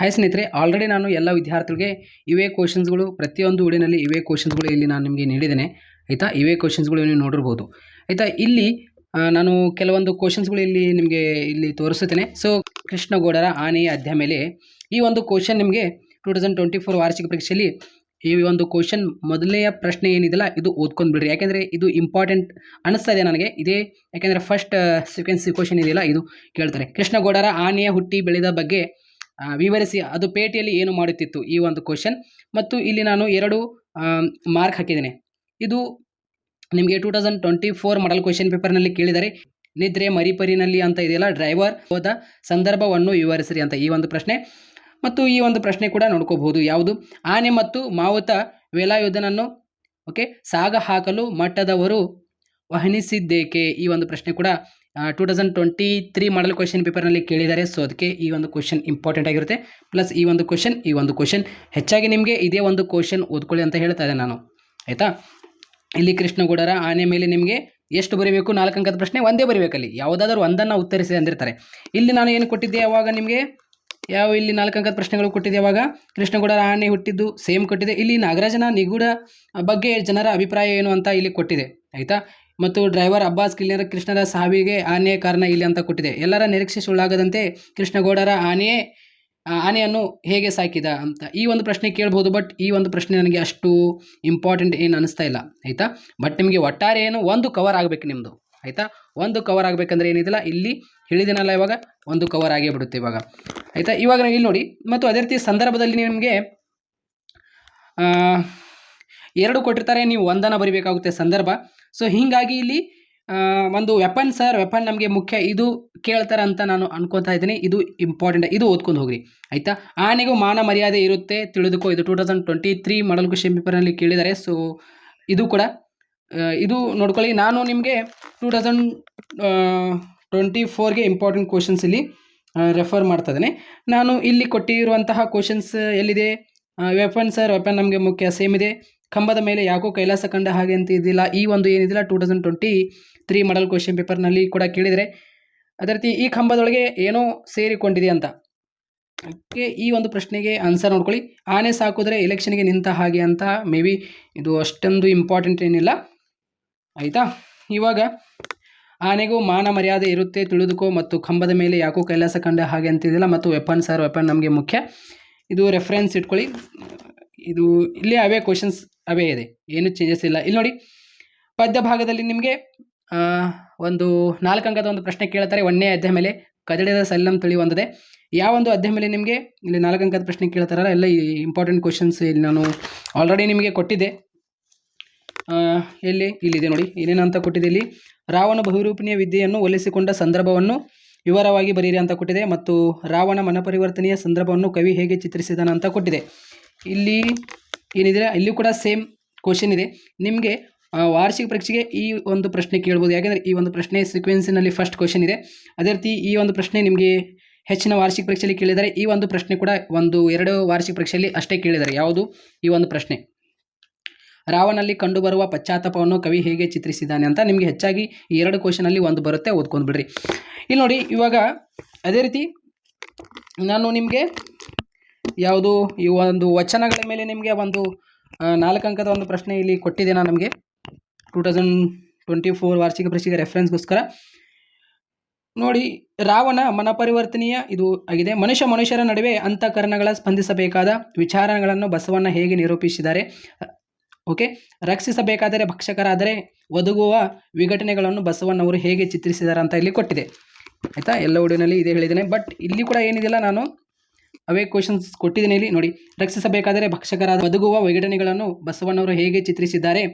Hi ಸ್ನೇಹಿತರೆ already ನಾನು ಎಲ್ಲ ವಿದ್ಯಾರ್ಥಿಗಳಿಗೆ ಇವೇ ಕ್ವಶನ್ಸ್ಗಳು ಪ್ರತಿಯೊಂದು ಉಡಿನಲ್ಲಿ ಇವೇ ಕ್ವಶನ್ಸ್ಗಳು ಇಲ್ಲಿ ನಾನು ನಿಮಗೆ ನೀಡಿದ್ದೇನೆ. ಆಯಿತಾ? ಇವೇ ಕ್ವಶನ್ಸ್ಗಳು ನೀವು ನೋಡಿರ್ಬೋದು. ಆಯಿತಾ? ಇಲ್ಲಿ ನಾನು ಕೆಲವೊಂದು ಕ್ವಶನ್ಸ್ಗಳು ಇಲ್ಲಿ ನಿಮಗೆ ಇಲ್ಲಿ ತೋರಿಸುತ್ತೇನೆ. ಸೊ ಕೃಷ್ಣಗೌಡರ ಆನೆಯ ಅಧ್ಯಾಯ ಮೇಲೆ ಈ ಒಂದು ಕ್ವಶನ್ ನಿಮಗೆ ಟೂ ತೌಸಂಡ್ ಟ್ವೆಂಟಿ ಫೋರ್ ವಾರ್ಷಿಕ ಪರೀಕ್ಷೆಯಲ್ಲಿ ಈ ಒಂದು ಕ್ವಶನ್ ಮೊದಲನೆಯ ಪ್ರಶ್ನೆ ಏನಿದೆಯಲ್ಲ, ಇದು ಓದ್ಕೊಂಡು ಬಿಡ್ರಿ. ಯಾಕೆಂದರೆ ಇದು ಇಂಪಾರ್ಟೆಂಟ್ ಅನಿಸ್ತಾ ಇದೆ ನನಗೆ. ಇದೇ, ಯಾಕೆಂದರೆ ಫಸ್ಟ್ ಸೆಕೆಂಡ್ ಕ್ವಶನ್ ಇದೆಯಲ್ಲ, ಇದು ಕೇಳ್ತಾರೆ. ಕೃಷ್ಣಗೌಡರ ಆನೆಯ ಹುಟ್ಟಿ ಬೆಳೆದ ಬಗ್ಗೆ ವಿವರಿಸಿ ಅದು ಪೇಟೆಯಲ್ಲಿ ಏನು ಮಾಡುತ್ತಿತ್ತು ಈ ಒಂದು ಕ್ವಶನ್ ಮತ್ತು ಇಲ್ಲಿ ನಾನು ಎರಡು ಮಾರ್ಕ್ ಹಾಕಿದ್ದೇನೆ. ಇದು ನಿಮಗೆ two thousand twenty four model question ಪೇಪರ್ನಲ್ಲಿ ಕೇಳಿದರೆ, ನಿದ್ರೆ ಮರಿಪರಿನಲ್ಲಿ ಅಂತ ಇದೆಯಲ್ಲ ಡ್ರೈವರ್ ಹೋದ ಸಂದರ್ಭವನ್ನು ವಿವರಿಸಿರಿ ಅಂತ ಈ ಒಂದು ಪ್ರಶ್ನೆ. ಮತ್ತು ಈ ಒಂದು ಪ್ರಶ್ನೆ ಕೂಡ ನೋಡ್ಕೋಬಹುದು. ಯಾವುದು? ಆನೆ ಮತ್ತು ಮಾವುತ ವೇಲಾಯುಧನನ್ನು ಓಕೆ ಸಾಗ ಹಾಕಲು ಮಟ್ಟದವರು ವಹನಿಸಿದ್ದೇಕೆ? ಈ ಒಂದು ಪ್ರಶ್ನೆ ಕೂಡ two thousand twenty three model question ಪೇಪರ್ನಲ್ಲಿ ಕೇಳಿದ್ದಾರೆ. ಸೊ ಅದಕ್ಕೆ ಈ ಒಂದು ಕ್ವಶನ್ ಇಂಪಾರ್ಟೆಂಟ್ ಆಗಿರುತ್ತೆ. ಪ್ಲಸ್ ಈ ಒಂದು ಕ್ವಶನ್ ಈ ಒಂದು ಕ್ವಶನ್ ಹೆಚ್ಚಾಗಿ ನಿಮಗೆ ಇದೇ ಒಂದು ಕ್ವಶನ್ ಓದ್ಕೊಳ್ಳಿ ಅಂತ ಹೇಳ್ತಾ ಇದ್ದೆ ನಾನು. ಆಯಿತಾ? ಇಲ್ಲಿ ಕೃಷ್ಣಗೌಡರ ಆನೆ ಮೇಲೆ ನಿಮಗೆ ಎಷ್ಟು ಬರೀಬೇಕು? ನಾಲ್ಕು ಅಂಕದ ಪ್ರಶ್ನೆ ಒಂದೇ ಬರೀಬೇಕಲ್ಲಿ. ಯಾವುದಾದ್ರೂ ಒಂದನ್ನು ಉತ್ತರಿಸಿ ಅಂದಿರ್ತಾರೆ. ಇಲ್ಲಿ ನಾನು ಏನು ಕೊಟ್ಟಿದ್ದೆ ಯಾವಾಗ ನಿಮಗೆ? ಯಾವ ಇಲ್ಲಿ ನಾಲ್ಕು ಅಂಕದ ಪ್ರಶ್ನೆಗಳು ಕೊಟ್ಟಿದೆ ಯಾವಾಗ? ಕೃಷ್ಣಗೌಡರ ಆನೆ ಹುಟ್ಟಿದ್ದು ಸೇಮ್ ಕೊಟ್ಟಿದೆ. ಇಲ್ಲಿ ನಾಗರಾಜನ ನಿಗೂಢ ಬಗ್ಗೆ ಜನರ ಅಭಿಪ್ರಾಯ ಏನು ಅಂತ ಇಲ್ಲಿ ಕೊಟ್ಟಿದೆ. ಆಯಿತಾ? ಮತ್ತು ಡ್ರೈವರ್ ಅಬ್ಬಾಸ್ ಕಿಲ್ನರ ಕೃಷ್ಣರ ಸಾವಿಗೆ ಆನೆಯ ಕಾರಣ ಇಲ್ಲಿ ಅಂತ ಕೊಟ್ಟಿದೆ. ಎಲ್ಲರ ನಿರೀಕ್ಷೆ ಸುಳ್ಳಾಗದಂತೆ ಕೃಷ್ಣಗೌಡರ ಆನೆಯೇ ಆನೆಯನ್ನು ಹೇಗೆ ಸಾಕಿದ ಅಂತ. ಈ ಒಂದು ಪ್ರಶ್ನೆ ಕೇಳ್ಬೋದು ಬಟ್ ಈ ಒಂದು ಪ್ರಶ್ನೆ ನನಗೆ ಅಷ್ಟು ಇಂಪಾರ್ಟೆಂಟ್ ಏನು ಅನಿಸ್ತಾ ಇಲ್ಲ. ಆಯಿತಾ? ಬಟ್ ನಿಮಗೆ ಒಟ್ಟಾರೆ ಏನು? ಒಂದು ಕವರ್ ಆಗಬೇಕು ನಿಮ್ಮದು ಆಯಿತಾ? ಒಂದು ಕವರ್ ಆಗಬೇಕಂದ್ರೆ ಏನಿದಿಲ್ಲ ಇಲ್ಲಿ ಹೇಳಿದಿನಲ್ಲ ಇವಾಗ, ಒಂದು ಕವರ್ ಆಗೇ ಬಿಡುತ್ತೆ ಇವಾಗ. ಆಯಿತಾ? ಇವಾಗ ಇಲ್ಲಿ ನೋಡಿ, ಮತ್ತು ಅದೇ ರೀತಿ ಸಂದರ್ಭದಲ್ಲಿ ನಿಮಗೆ ಎರಡು ಕೊಟ್ಟಿರ್ತಾರೆ, ನೀವು ಒಂದನ್ನು ಬರಿಬೇಕಾಗುತ್ತೆ ಸಂದರ್ಭ. ಸೊ ಹೀಗಾಗಿ ಇಲ್ಲಿ ಒಂದು ವೆಪನ್ ಸರ್ ವೆಪನ್ ನಮಗೆ ಮುಖ್ಯ. ಇದು ಕೇಳ್ತಾರೆ ಅಂತ ನಾನು ಅನ್ಕೊತಾ ಇದ್ದೀನಿ. ಇದು ಇಂಪಾರ್ಟೆಂಟ್ ಇದು ಓದ್ಕೊಂಡು ಹೋಗ್ರಿ. ಆಯಿತಾ? ಆನೆಗೂ ಮಾನ ಮರ್ಯಾದೆ ಇರುತ್ತೆ ತಿಳಿದುಕೋ. ಇದು two thousand twenty three model question ಪೇಪರ್ನಲ್ಲಿ ಕೇಳಿದ್ದಾರೆ ಸೊ ಇದು ಕೂಡ ಇದು ನೋಡ್ಕೊಳ್ಳಿ. ನಾನು ನಿಮಗೆ ಟೂ ತೌಸಂಡ್ ಟ್ವೆಂಟಿ ಫೋರ್ಗೆ ಇಂಪಾರ್ಟೆಂಟ್ ಕ್ವಶನ್ಸ್ ಇಲ್ಲಿ ರೆಫರ್ ಮಾಡ್ತಾ ಇದ್ದೀನಿ. ನಾನು ಇಲ್ಲಿ ಕೊಟ್ಟಿರುವಂತಹ ಕ್ವಶನ್ಸ್ ಎಲ್ಲಿದೆ? ವೆಪನ್ ಸರ್ ವೆಪನ್ ನಮಗೆ ಮುಖ್ಯ. ಸೇಮ್ ಇದೆ. ಕಂಬದ ಮೇಲೆ ಯಾಕೋ ಕೈಲಾಸ ಕಂಡ ಹಾಗೆ ಅಂತ ಇದಿಲ್ಲ ಈ ಒಂದು ಏನಿದಿಲ್ಲ two thousand twenty three model question ಪೇಪರ್ನಲ್ಲಿ ಕೂಡ ಕೇಳಿದರೆ, ಅದೇ ರೀತಿ ಈ ಕಂಬದೊಳಗೆ ಏನೋ ಸೇರಿಕೊಂಡಿದೆ ಅಂತ. ಅದಕ್ಕೆ ಈ ಒಂದು ಪ್ರಶ್ನೆಗೆ ಆನ್ಸರ್ ನೋಡ್ಕೊಳ್ಳಿ. ಆನೆ ಸಾಕಿದ್ರೆ ಎಲೆಕ್ಷನ್ಗೆ ನಿಂತ ಹಾಗೆ ಅಂತ ಮೇ ಬಿ ಇದು ಅಷ್ಟೊಂದು ಇಂಪಾರ್ಟೆಂಟ್ ಏನಿಲ್ಲ. ಆಯಿತಾ? ಇವಾಗ ಆನೆಗೂ ಮಾನ ಮರ್ಯಾದೆ ಇರುತ್ತೆ, ತಿಳಿದುಕೋ ಮತ್ತು ಕಂಬದ ಮೇಲೆ ಯಾಕೋ ಕೈಲಾಸ ಕಂಡ ಹಾಗೆ ಅಂತಿದ್ದಿಲ್ಲ ಮತ್ತು ವೆಪನ್ ಸರ್ ವೆಪನ್ ನಮಗೆ ಮುಖ್ಯ. ಇದು ರೆಫರೆನ್ಸ್ ಇಟ್ಕೊಳ್ಳಿ. ಇದು ಇಲ್ಲಿ ಅವೇ ಕ್ವಶನ್ಸ್ ಅವೇ ಇದೆ. ಏನು ಚೇಂಜಸ್ ಇಲ್ಲ. ಇಲ್ಲಿ ನೋಡಿ, ಪದ್ಯ ಭಾಗದಲ್ಲಿ ನಿಮಗೆ ಒಂದು ನಾಲ್ಕು ಅಂಕದ ಒಂದು ಪ್ರಶ್ನೆ ಕೇಳ್ತಾರೆ. ಒಂದನೇ ಅಧ್ಯಾಯ ಮೇಲೆ ಕದಡಿದ ಸಲ್ಲಂ ತಳಿ ಒಂದಿದೆ. ಯಾವ ಒಂದು ಅಧ್ಯಾಯ ಮೇಲೆ ನಿಮಗೆ ಇಲ್ಲಿ ನಾಲ್ಕು ಅಂಕದ ಪ್ರಶ್ನೆ ಕೇಳ್ತಾರಲ್ಲ, ಎಲ್ಲ ಇಂಪಾರ್ಟೆಂಟ್ ಕ್ವಶನ್ಸ್ ಇಲ್ಲಿ ನಾನು ಆಲ್ರೆಡಿ ನಿಮಗೆ ಕೊಟ್ಟಿದ್ದೆ. ಎಲ್ಲಿ? ಇಲ್ಲಿದೆ ನೋಡಿ. ಏನೇನಂತ ಕೊಟ್ಟಿದೆ ಇಲ್ಲಿ? ರಾವಣ ಬಹುರೂಪಿಣಿಯ ವಿದ್ಯೆಯನ್ನು ಒಲಿಸಿಕೊಂಡ ಸಂದರ್ಭವನ್ನು ವಿವರವಾಗಿ ಬರೀರಿ ಅಂತ ಕೊಟ್ಟಿದೆ ಮತ್ತು ರಾವಣ ಮನಪರಿವರ್ತನೆಯ ಸಂದರ್ಭವನ್ನು ಕವಿ ಹೇಗೆ ಚಿತ್ರಿಸಿದನ ಅಂತ ಕೊಟ್ಟಿದೆ. ಇಲ್ಲಿ ಏನಿದೆ? ಇಲ್ಲಿ ಕೂಡ ಸೇಮ್ ಕ್ವಶನ್ ಇದೆ. ನಿಮಗೆ ವಾರ್ಷಿಕ ಪರೀಕ್ಷೆಗೆ ಈ ಒಂದು ಪ್ರಶ್ನೆ ಕೇಳ್ಬೋದು. ಯಾಕೆಂದರೆ ಈ ಒಂದು ಪ್ರಶ್ನೆ ಸೀಕ್ವೆನ್ಸಿನಲ್ಲಿ ಫಸ್ಟ್ ಕ್ವಶನ್ ಇದೆ. ಅದೇ ರೀತಿ ಈ ಒಂದು ಪ್ರಶ್ನೆ ನಿಮಗೆ ಹೆಚ್ಚಿನ ವಾರ್ಷಿಕ ಪರೀಕ್ಷೆಯಲ್ಲಿ ಕೇಳಿದರೆ ಈ ಒಂದು ಪ್ರಶ್ನೆ ಕೂಡ ಒಂದು, ಎರಡು ವಾರ್ಷಿಕ ಪರೀಕ್ಷೆಯಲ್ಲಿ ಅಷ್ಟೇ ಕೇಳಿದ್ದಾರೆ ಯಾವುದು? ಈ ಒಂದು ಪ್ರಶ್ನೆ. ರಾವನಲ್ಲಿ ಕಂಡುಬರುವ ಪಶ್ಚಾತ್ತಾಪವನ್ನು ಕವಿ ಹೇಗೆ ಚಿತ್ರಿಸಿದ್ದಾನೆ ಅಂತ ನಿಮಗೆ ಹೆಚ್ಚಾಗಿ ಈ ಎರಡು ಕ್ವಶನಲ್ಲಿ ಒಂದು ಬರುತ್ತೆ, ಓದ್ಕೊಂಡು ಬಿಡ್ರಿ. ಇಲ್ಲಿ ನೋಡಿ, ಇವಾಗ ಅದೇ ರೀತಿ ನಾನು ನಿಮಗೆ ಯಾವುದು ಈ ಒಂದು ವಚನಗಳ ಮೇಲೆ ನಿಮಗೆ ಒಂದು ನಾಲ್ಕು ಅಂಕದ ಒಂದು ಪ್ರಶ್ನೆ ಇಲ್ಲಿ ಕೊಟ್ಟಿದೆ ನಾನು ನಮಗೆ. ಟೂ ತೌಸಂಡ್ ಟ್ವೆಂಟಿ ಫೋರ್ ವಾರ್ಷಿಕ ಪರೀಕ್ಷೆಗೆ ರೆಫರೆನ್ಸ್ಗೋಸ್ಕರ ನೋಡಿ, ರಾವಣ ಮನಪರಿವರ್ತನೆಯ ಇದು ಆಗಿದೆ. ಮನುಷ್ಯ ಮನುಷ್ಯರ ನಡುವೆ ಅಂತಃಕರಣಗಳ ಸ್ಪಂದಿಸಬೇಕಾದ ವಿಚಾರಗಳನ್ನು ಬಸವಣ್ಣ ಹೇಗೆ ನಿರೂಪಿಸಿದ್ದಾರೆ? ಓಕೆ, ರಕ್ಷಿಸಬೇಕಾದರೆ ಭಕ್ಷಕರಾದರೆ ಒದಗುವ ವಿಘಟನೆಗಳನ್ನು ಬಸವಣ್ಣವರು ಹೇಗೆ ಚಿತ್ರಿಸಿದ್ದಾರೆ ಅಂತ ಇಲ್ಲಿ ಕೊಟ್ಟಿದೆ. ಆಯಿತಾ? ಎಲ್ಲ ವಿಡಿಯೋನಲ್ಲಿ ಇದೇ ಹೇಳಿದ್ದೇನೆ. ಬಟ್ ಇಲ್ಲಿ ಕೂಡ ಏನಿದೆಯಲ್ಲ ನಾನು ಅವೇ ಕ್ವಶನ್ಸ್ ಕೊಟ್ಟಿದ್ದೀನಿ ಇಲ್ಲಿ. ನೋಡಿ, ರಕ್ಷಿಸಬೇಕಾದರೆ ಭಕ್ಷಕರಾದ ಬದುಗುವ ವಿಘಟನೆಗಳನ್ನು ಬಸವಣ್ಣವರು ಹೇಗೆ ಚಿತ್ರಿಸಿದ್ದಾರೆ?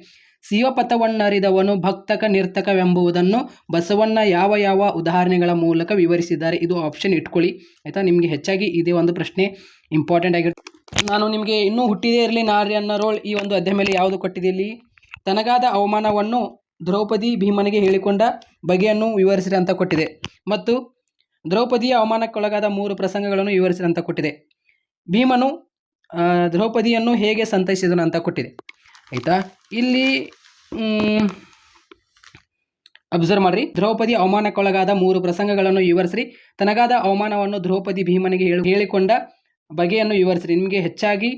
ಶಿವಪಥವನ್ನರಿದವನು ಭಕ್ತಕ ನಿರ್ತಕವೆಂಬುದನ್ನು ಬಸವಣ್ಣ ಯಾವ ಯಾವ ಉದಾಹರಣೆಗಳ ಮೂಲಕ ವಿವರಿಸಿದ್ದಾರೆ? ಇದು ಆಪ್ಷನ್ ಇಟ್ಕೊಳ್ಳಿ. ಆಯಿತಾ? ನಿಮಗೆ ಹೆಚ್ಚಾಗಿ ಇದೇ ಒಂದು ಪ್ರಶ್ನೆ ಇಂಪಾರ್ಟೆಂಟ್ ಆಗಿರುತ್ತೆ. ನಾನು ನಿಮಗೆ ಇನ್ನೂ ಹುಟ್ಟಿದೇ ಇರಲಿ ನಾರಿ ಅನ್ನೋ ರೋಲ್ ಈ ಒಂದು ಅಧ್ಯಾಯ ಮೇಲೆ ಯಾವುದು ಕೊಟ್ಟಿದೆ ತನಗಾದ ಅವಮಾನವನ್ನು ದ್ರೌಪದಿ ಭೀಮನಿಗೆ ಹೇಳಿಕೊಂಡ ಬಗೆಯನ್ನು ವಿವರಿಸಿರಿ ಅಂತ ಕೊಟ್ಟಿದೆ. ಮತ್ತು ದ್ರೌಪದಿಯ ಅವಮಾನಕ್ಕೊಳಗಾದ ಮೂರು ಪ್ರಸಂಗಗಳನ್ನು ವಿವರಿಸಿದಂತ ಕೊಟ್ಟಿದೆ. ಭೀಮನು ದ್ರೌಪದಿಯನ್ನು ಹೇಗೆ ಸಂತೈಸಿದನು ಅಂತ ಕೊಟ್ಟಿದೆ. ಆಯಿತಾ? ಇಲ್ಲಿ ಅಬ್ಸರ್ವ್ ಮಾಡ್ರಿ. ದ್ರೌಪದಿ ಅವಮಾನಕ್ಕೊಳಗಾದ ಮೂರು ಪ್ರಸಂಗಗಳನ್ನು ವಿವರಿಸ್ರಿ. ತನಗಾದ ಅವಮಾನವನ್ನು ದ್ರೌಪದಿ ಭೀಮನಿಗೆ ಹೇಳಿ, ಹೇಳಿಕೊಂಡ ಬಗೆಯನ್ನು ವಿವರಿಸ್ರಿ. ನಿಮಗೆ ಹೆಚ್ಚಾಗಿ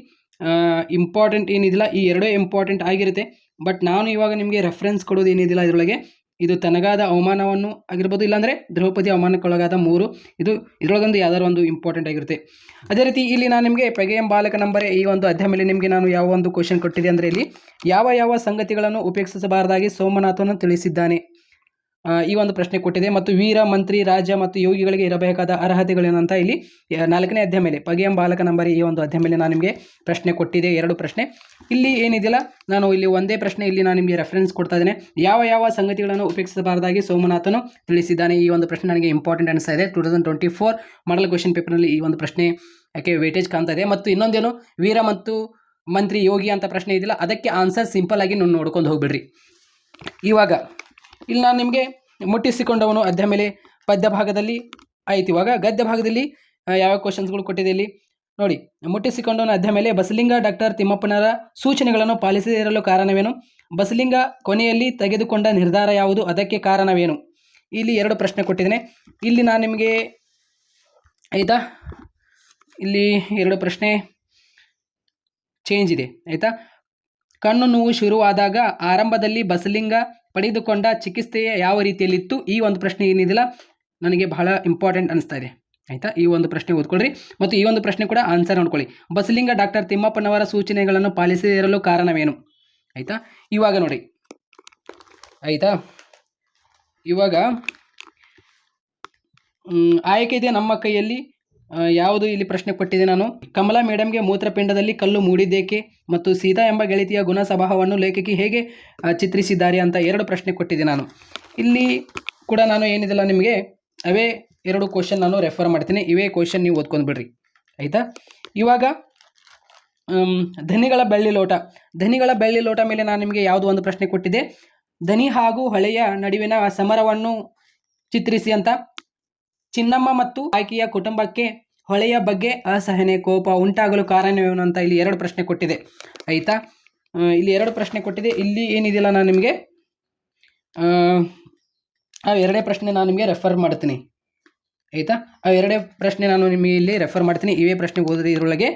ಇಂಪಾರ್ಟೆಂಟ್ ಏನಿದಿಲ್ಲ. ಈ ಎರಡೇ ಇಂಪಾರ್ಟೆಂಟ್ ಆಗಿರುತ್ತೆ. ಬಟ್ ನಾನು ಇವಾಗ ನಿಮಗೆ ರೆಫರೆನ್ಸ್ ಕೊಡೋದು ಏನಿದಿಲ್ಲ ಇದರೊಳಗೆ. ಇದು ತನಗಾದ ಅವಮಾನವನ್ನು ಆಗಿರ್ಬೋದು, ಇಲ್ಲಾಂದರೆ ದ್ರೌಪದಿ ಅವಮಾನಕ್ಕೊಳಗಾದ ಮೂರು. ಇದು ಇದರೊಳಗೊಂದು ಯಾವ್ದಾದ್ರು ಒಂದು ಇಂಪಾರ್ಟೆಂಟ್ ಆಗಿರುತ್ತೆ. ಅದೇ ರೀತಿ ಇಲ್ಲಿ ನಾನು ನಿಮಗೆ ಪೆಗೆಯಂ ಬಾಲಕ ನಂಬರ್ ಈ ಒಂದು ಅಧ್ಯಾಯ ಮೇಲೆ ನಿಮಗೆ ನಾನು ಯಾವ ಒಂದು ಕ್ವಶನ್ ಕೊಟ್ಟಿದೆ ಅಂದರೆ ಇಲ್ಲಿ, ಯಾವ ಯಾವ ಸಂಗತಿಗಳನ್ನು ಉಪೇಕ್ಷಿಸಬಾರದಾಗಿ ಸೋಮನಾಥನು ತಿಳಿಸಿದ್ದಾನೆ. ಈ ಒಂದು ಪ್ರಶ್ನೆ ಕೊಟ್ಟಿದೆ. ಮತ್ತು ವೀರ, ಮಂತ್ರಿ, ರಾಜ ಮತ್ತು ಯೋಗಿಗಳಿಗೆ ಇರಬೇಕಾದ ಅರ್ಹತೆಗಳೇನಂತ ಇಲ್ಲಿ ನಾಲ್ಕನೇ ಅಧ್ಯಾಯ ಮೇಲೆ, ಪಗೆಯಂ ಬಾಲಕ ನಂಬರ್ ಈ ಒಂದು ಅಧ್ಯಾಯ ಮೇಲೆ ನಾನು ನಿಮಗೆ ಪ್ರಶ್ನೆ ಕೊಟ್ಟಿದೆ, ಎರಡು ಪ್ರಶ್ನೆ. ಇಲ್ಲಿ ಏನಿದೆಯಲ್ಲ, ನಾನು ಇಲ್ಲಿ ಒಂದೇ ಪ್ರಶ್ನೆ ಇಲ್ಲಿ ನಾನು ನಿಮಗೆ ರೆಫರೆನ್ಸ್ ಕೊಡ್ತಾ ಇದ್ದೇನೆ. ಯಾವ ಯಾವ ಸಂಗತಿಗಳನ್ನು ಉಪಯೋಗಿಸಬಾರದಾಗಿ ಸೋಮನಾಥನು ತಿಳಿಸಿದ್ದಾನೆ? ಈ ಒಂದು ಪ್ರಶ್ನೆ ನನಗೆ ಇಂಪಾರ್ಟೆಂಟ್ ಅನಿಸ್ತಾ ಇದೆ. Two thousand twenty four model question ಪೇಪರ್ನಲ್ಲಿ ಈ ಒಂದು ಪ್ರಶ್ನೆ ಯಾಕೆ ವೇಟೇಜ್ ಕಾಣ್ತಾ ಇದೆ. ಮತ್ತು ಇನ್ನೊಂದೇನು, ವೀರ ಮತ್ತು ಮಂತ್ರಿ ಯೋಗಿ ಅಂತ ಪ್ರಶ್ನೆ ಇದೆಯಲ್ಲ, ಅದಕ್ಕೆ ಆನ್ಸರ್ ಸಿಂಪಲ್ ಆಗಿ ನೋಡ್ಕೊಂಡು ಹೋಗ್ಬಿಡ್ರಿ. ಇವಾಗ ಇಲ್ಲಿ ನಾನು ನಿಮಗೆ ಮುಟ್ಟಿಸಿಕೊಂಡವನು ಅಧ್ಯ ಮೇಲೆ ಪದ್ಯ ಭಾಗದಲ್ಲಿ ಆಯ್ತು. ಇವಾಗ ಗದ್ಯ ಭಾಗದಲ್ಲಿ ಯಾವ ಕ್ವಶನ್ಸ್ಗಳು ಕೊಟ್ಟಿದೆ ಇಲ್ಲಿ? ನೋಡಿ, ಮುಟ್ಟಿಸಿಕೊಂಡವನು ಅಧ್ಯ ಮೇಲೆ ಬಸಲಿಂಗ ಡಾಕ್ಟರ್ ತಿಮ್ಮಪ್ಪನರ ಸೂಚನೆಗಳನ್ನು ಪಾಲಿಸದೇ ಇರಲು ಕಾರಣವೇನು? ಬಸಲಿಂಗ ಕೊನೆಯಲ್ಲಿ ತೆಗೆದುಕೊಂಡ ನಿರ್ಧಾರ ಯಾವುದು? ಅದಕ್ಕೆ ಕಾರಣವೇನು? ಇಲ್ಲಿ ಎರಡು ಪ್ರಶ್ನೆ ಕೊಟ್ಟಿದ್ದೇನೆ. ಇಲ್ಲಿ ನಾನು ನಿಮಗೆ, ಆಯಿತಾ? ಇಲ್ಲಿ ಎರಡು ಪ್ರಶ್ನೆ ಚೇಂಜ್ ಇದೆ, ಆಯಿತಾ? ಕಣ್ಣು ನೋವು ಶುರುವಾದಾಗ ಆರಂಭದಲ್ಲಿ ಬಸಲಿಂಗ ಪಡೆದುಕೊಂಡ ಚಿಕಿತ್ಸೆಯ ಯಾವ ರೀತಿಯಲ್ಲಿತ್ತು? ಈ ಒಂದು ಪ್ರಶ್ನೆ ಏನಿದಿಲ್ಲ. ನನಗೆ ಬಹಳ ಇಂಪಾರ್ಟೆಂಟ್ ಅನಿಸ್ತಾ ಇದೆ. ಆಯಿತಾ? ಈ ಒಂದು ಪ್ರಶ್ನೆ ಓದ್ಕೊಳ್ರಿ. ಮತ್ತು ಈ ಒಂದು ಪ್ರಶ್ನೆ ಕೂಡ ಆನ್ಸರ್ ನೋಡ್ಕೊಳ್ಳಿ. ಬಸಲಿಂಗ ಡಾಕ್ಟರ್ ತಿಮ್ಮಪ್ಪನವರ ಸೂಚನೆಗಳನ್ನು ಪಾಲಿಸದೇ ಇರಲು ಕಾರಣವೇನು? ಆಯಿತಾ? ಇವಾಗ ನೋಡಿ. ಆಯಿತಾ? ಇವಾಗ ಆಯ್ಕೆ ಇದೆ ನಮ್ಮ ಕೈಯಲ್ಲಿ. ಯಾವುದು ಇಲ್ಲಿ ಪ್ರಶ್ನೆ ಕೊಟ್ಟಿದೆ ನಾನು? ಕಮಲಾ ಮೇಡಮ್ಗೆ ಮೂತ್ರಪಿಂಡದಲ್ಲಿ ಕಲ್ಲು ಮೂಡಿದ್ದೇಕೆ ಮತ್ತು ಸೀತಾ ಎಂಬ ಗೆಳತಿಯ ಗುಣ ಸ್ವಭಾವವನ್ನು ಲೇಖಕಿ ಹೇಗೆ ಚಿತ್ರಿಸಿದ್ದಾರೆ ಅಂತ ಎರಡು ಪ್ರಶ್ನೆ ಕೊಟ್ಟಿದೆ ನಾನು. ಇಲ್ಲಿ ಕೂಡ ನಾನು ಏನಿದೆಲ್ಲ ನಿಮಗೆ, ಅವೇ ಎರಡು ಕ್ವಶನ್ ನಾನು ರೆಫರ್ ಮಾಡ್ತೀನಿ. ಇವೇ ಕ್ವಶನ್ ನೀವು ಓದ್ಕೊಂಡು ಬಿಡ್ರಿ. ಆಯಿತಾ? ಇವಾಗ ಧನಿಗಳ ಬೆಳ್ಳಿ ಲೋಟ. ಧನಿಗಳ ಬೆಳ್ಳಿ ಲೋಟ ಮೇಲೆ ನಾನು ನಿಮಗೆ ಯಾವುದು ಒಂದು ಪ್ರಶ್ನೆ ಕೊಟ್ಟಿದ್ದೆ? ಧನಿ ಹಾಗೂ ಹೊಳೆಯ ನಡುವಿನ ಸಮರವನ್ನು ಚಿತ್ರಿಸಿ ಅಂತ. ಚಿನ್ನಮ್ಮ ಮತ್ತು ಆಕೆಯ ಕುಟುಂಬಕ್ಕೆ ಹೊಳೆಯ ಬಗ್ಗೆ ಅಸಹನೆ ಕೋಪ ಉಂಟಾಗಲು ಕಾರಣವೇನು ಅಂತ ಇಲ್ಲಿ ಎರಡು ಪ್ರಶ್ನೆ ಕೊಟ್ಟಿದೆ. ಆಯಿತಾ? ಇಲ್ಲಿ ಎರಡು ಪ್ರಶ್ನೆ ಕೊಟ್ಟಿದೆ. ಇಲ್ಲಿ ಏನಿದೆಯಲ್ಲ ನಾನು ನಿಮಗೆ? ಆ, ಎರಡೇ ಪ್ರಶ್ನೆ ನಾನು ನಿಮಗೆ ರೆಫರ್ ಮಾಡ್ತೀನಿ. ಆಯಿತಾ? ಆ ಎರಡೇ ಪ್ರಶ್ನೆ ನಾನು ನಿಮಗೆ ಇಲ್ಲಿ ರೆಫರ್ ಮಾಡ್ತೀನಿ. ಇವೇ ಪ್ರಶ್ನೆ ಓದಿದೆ ಇದರೊಳಗೆ.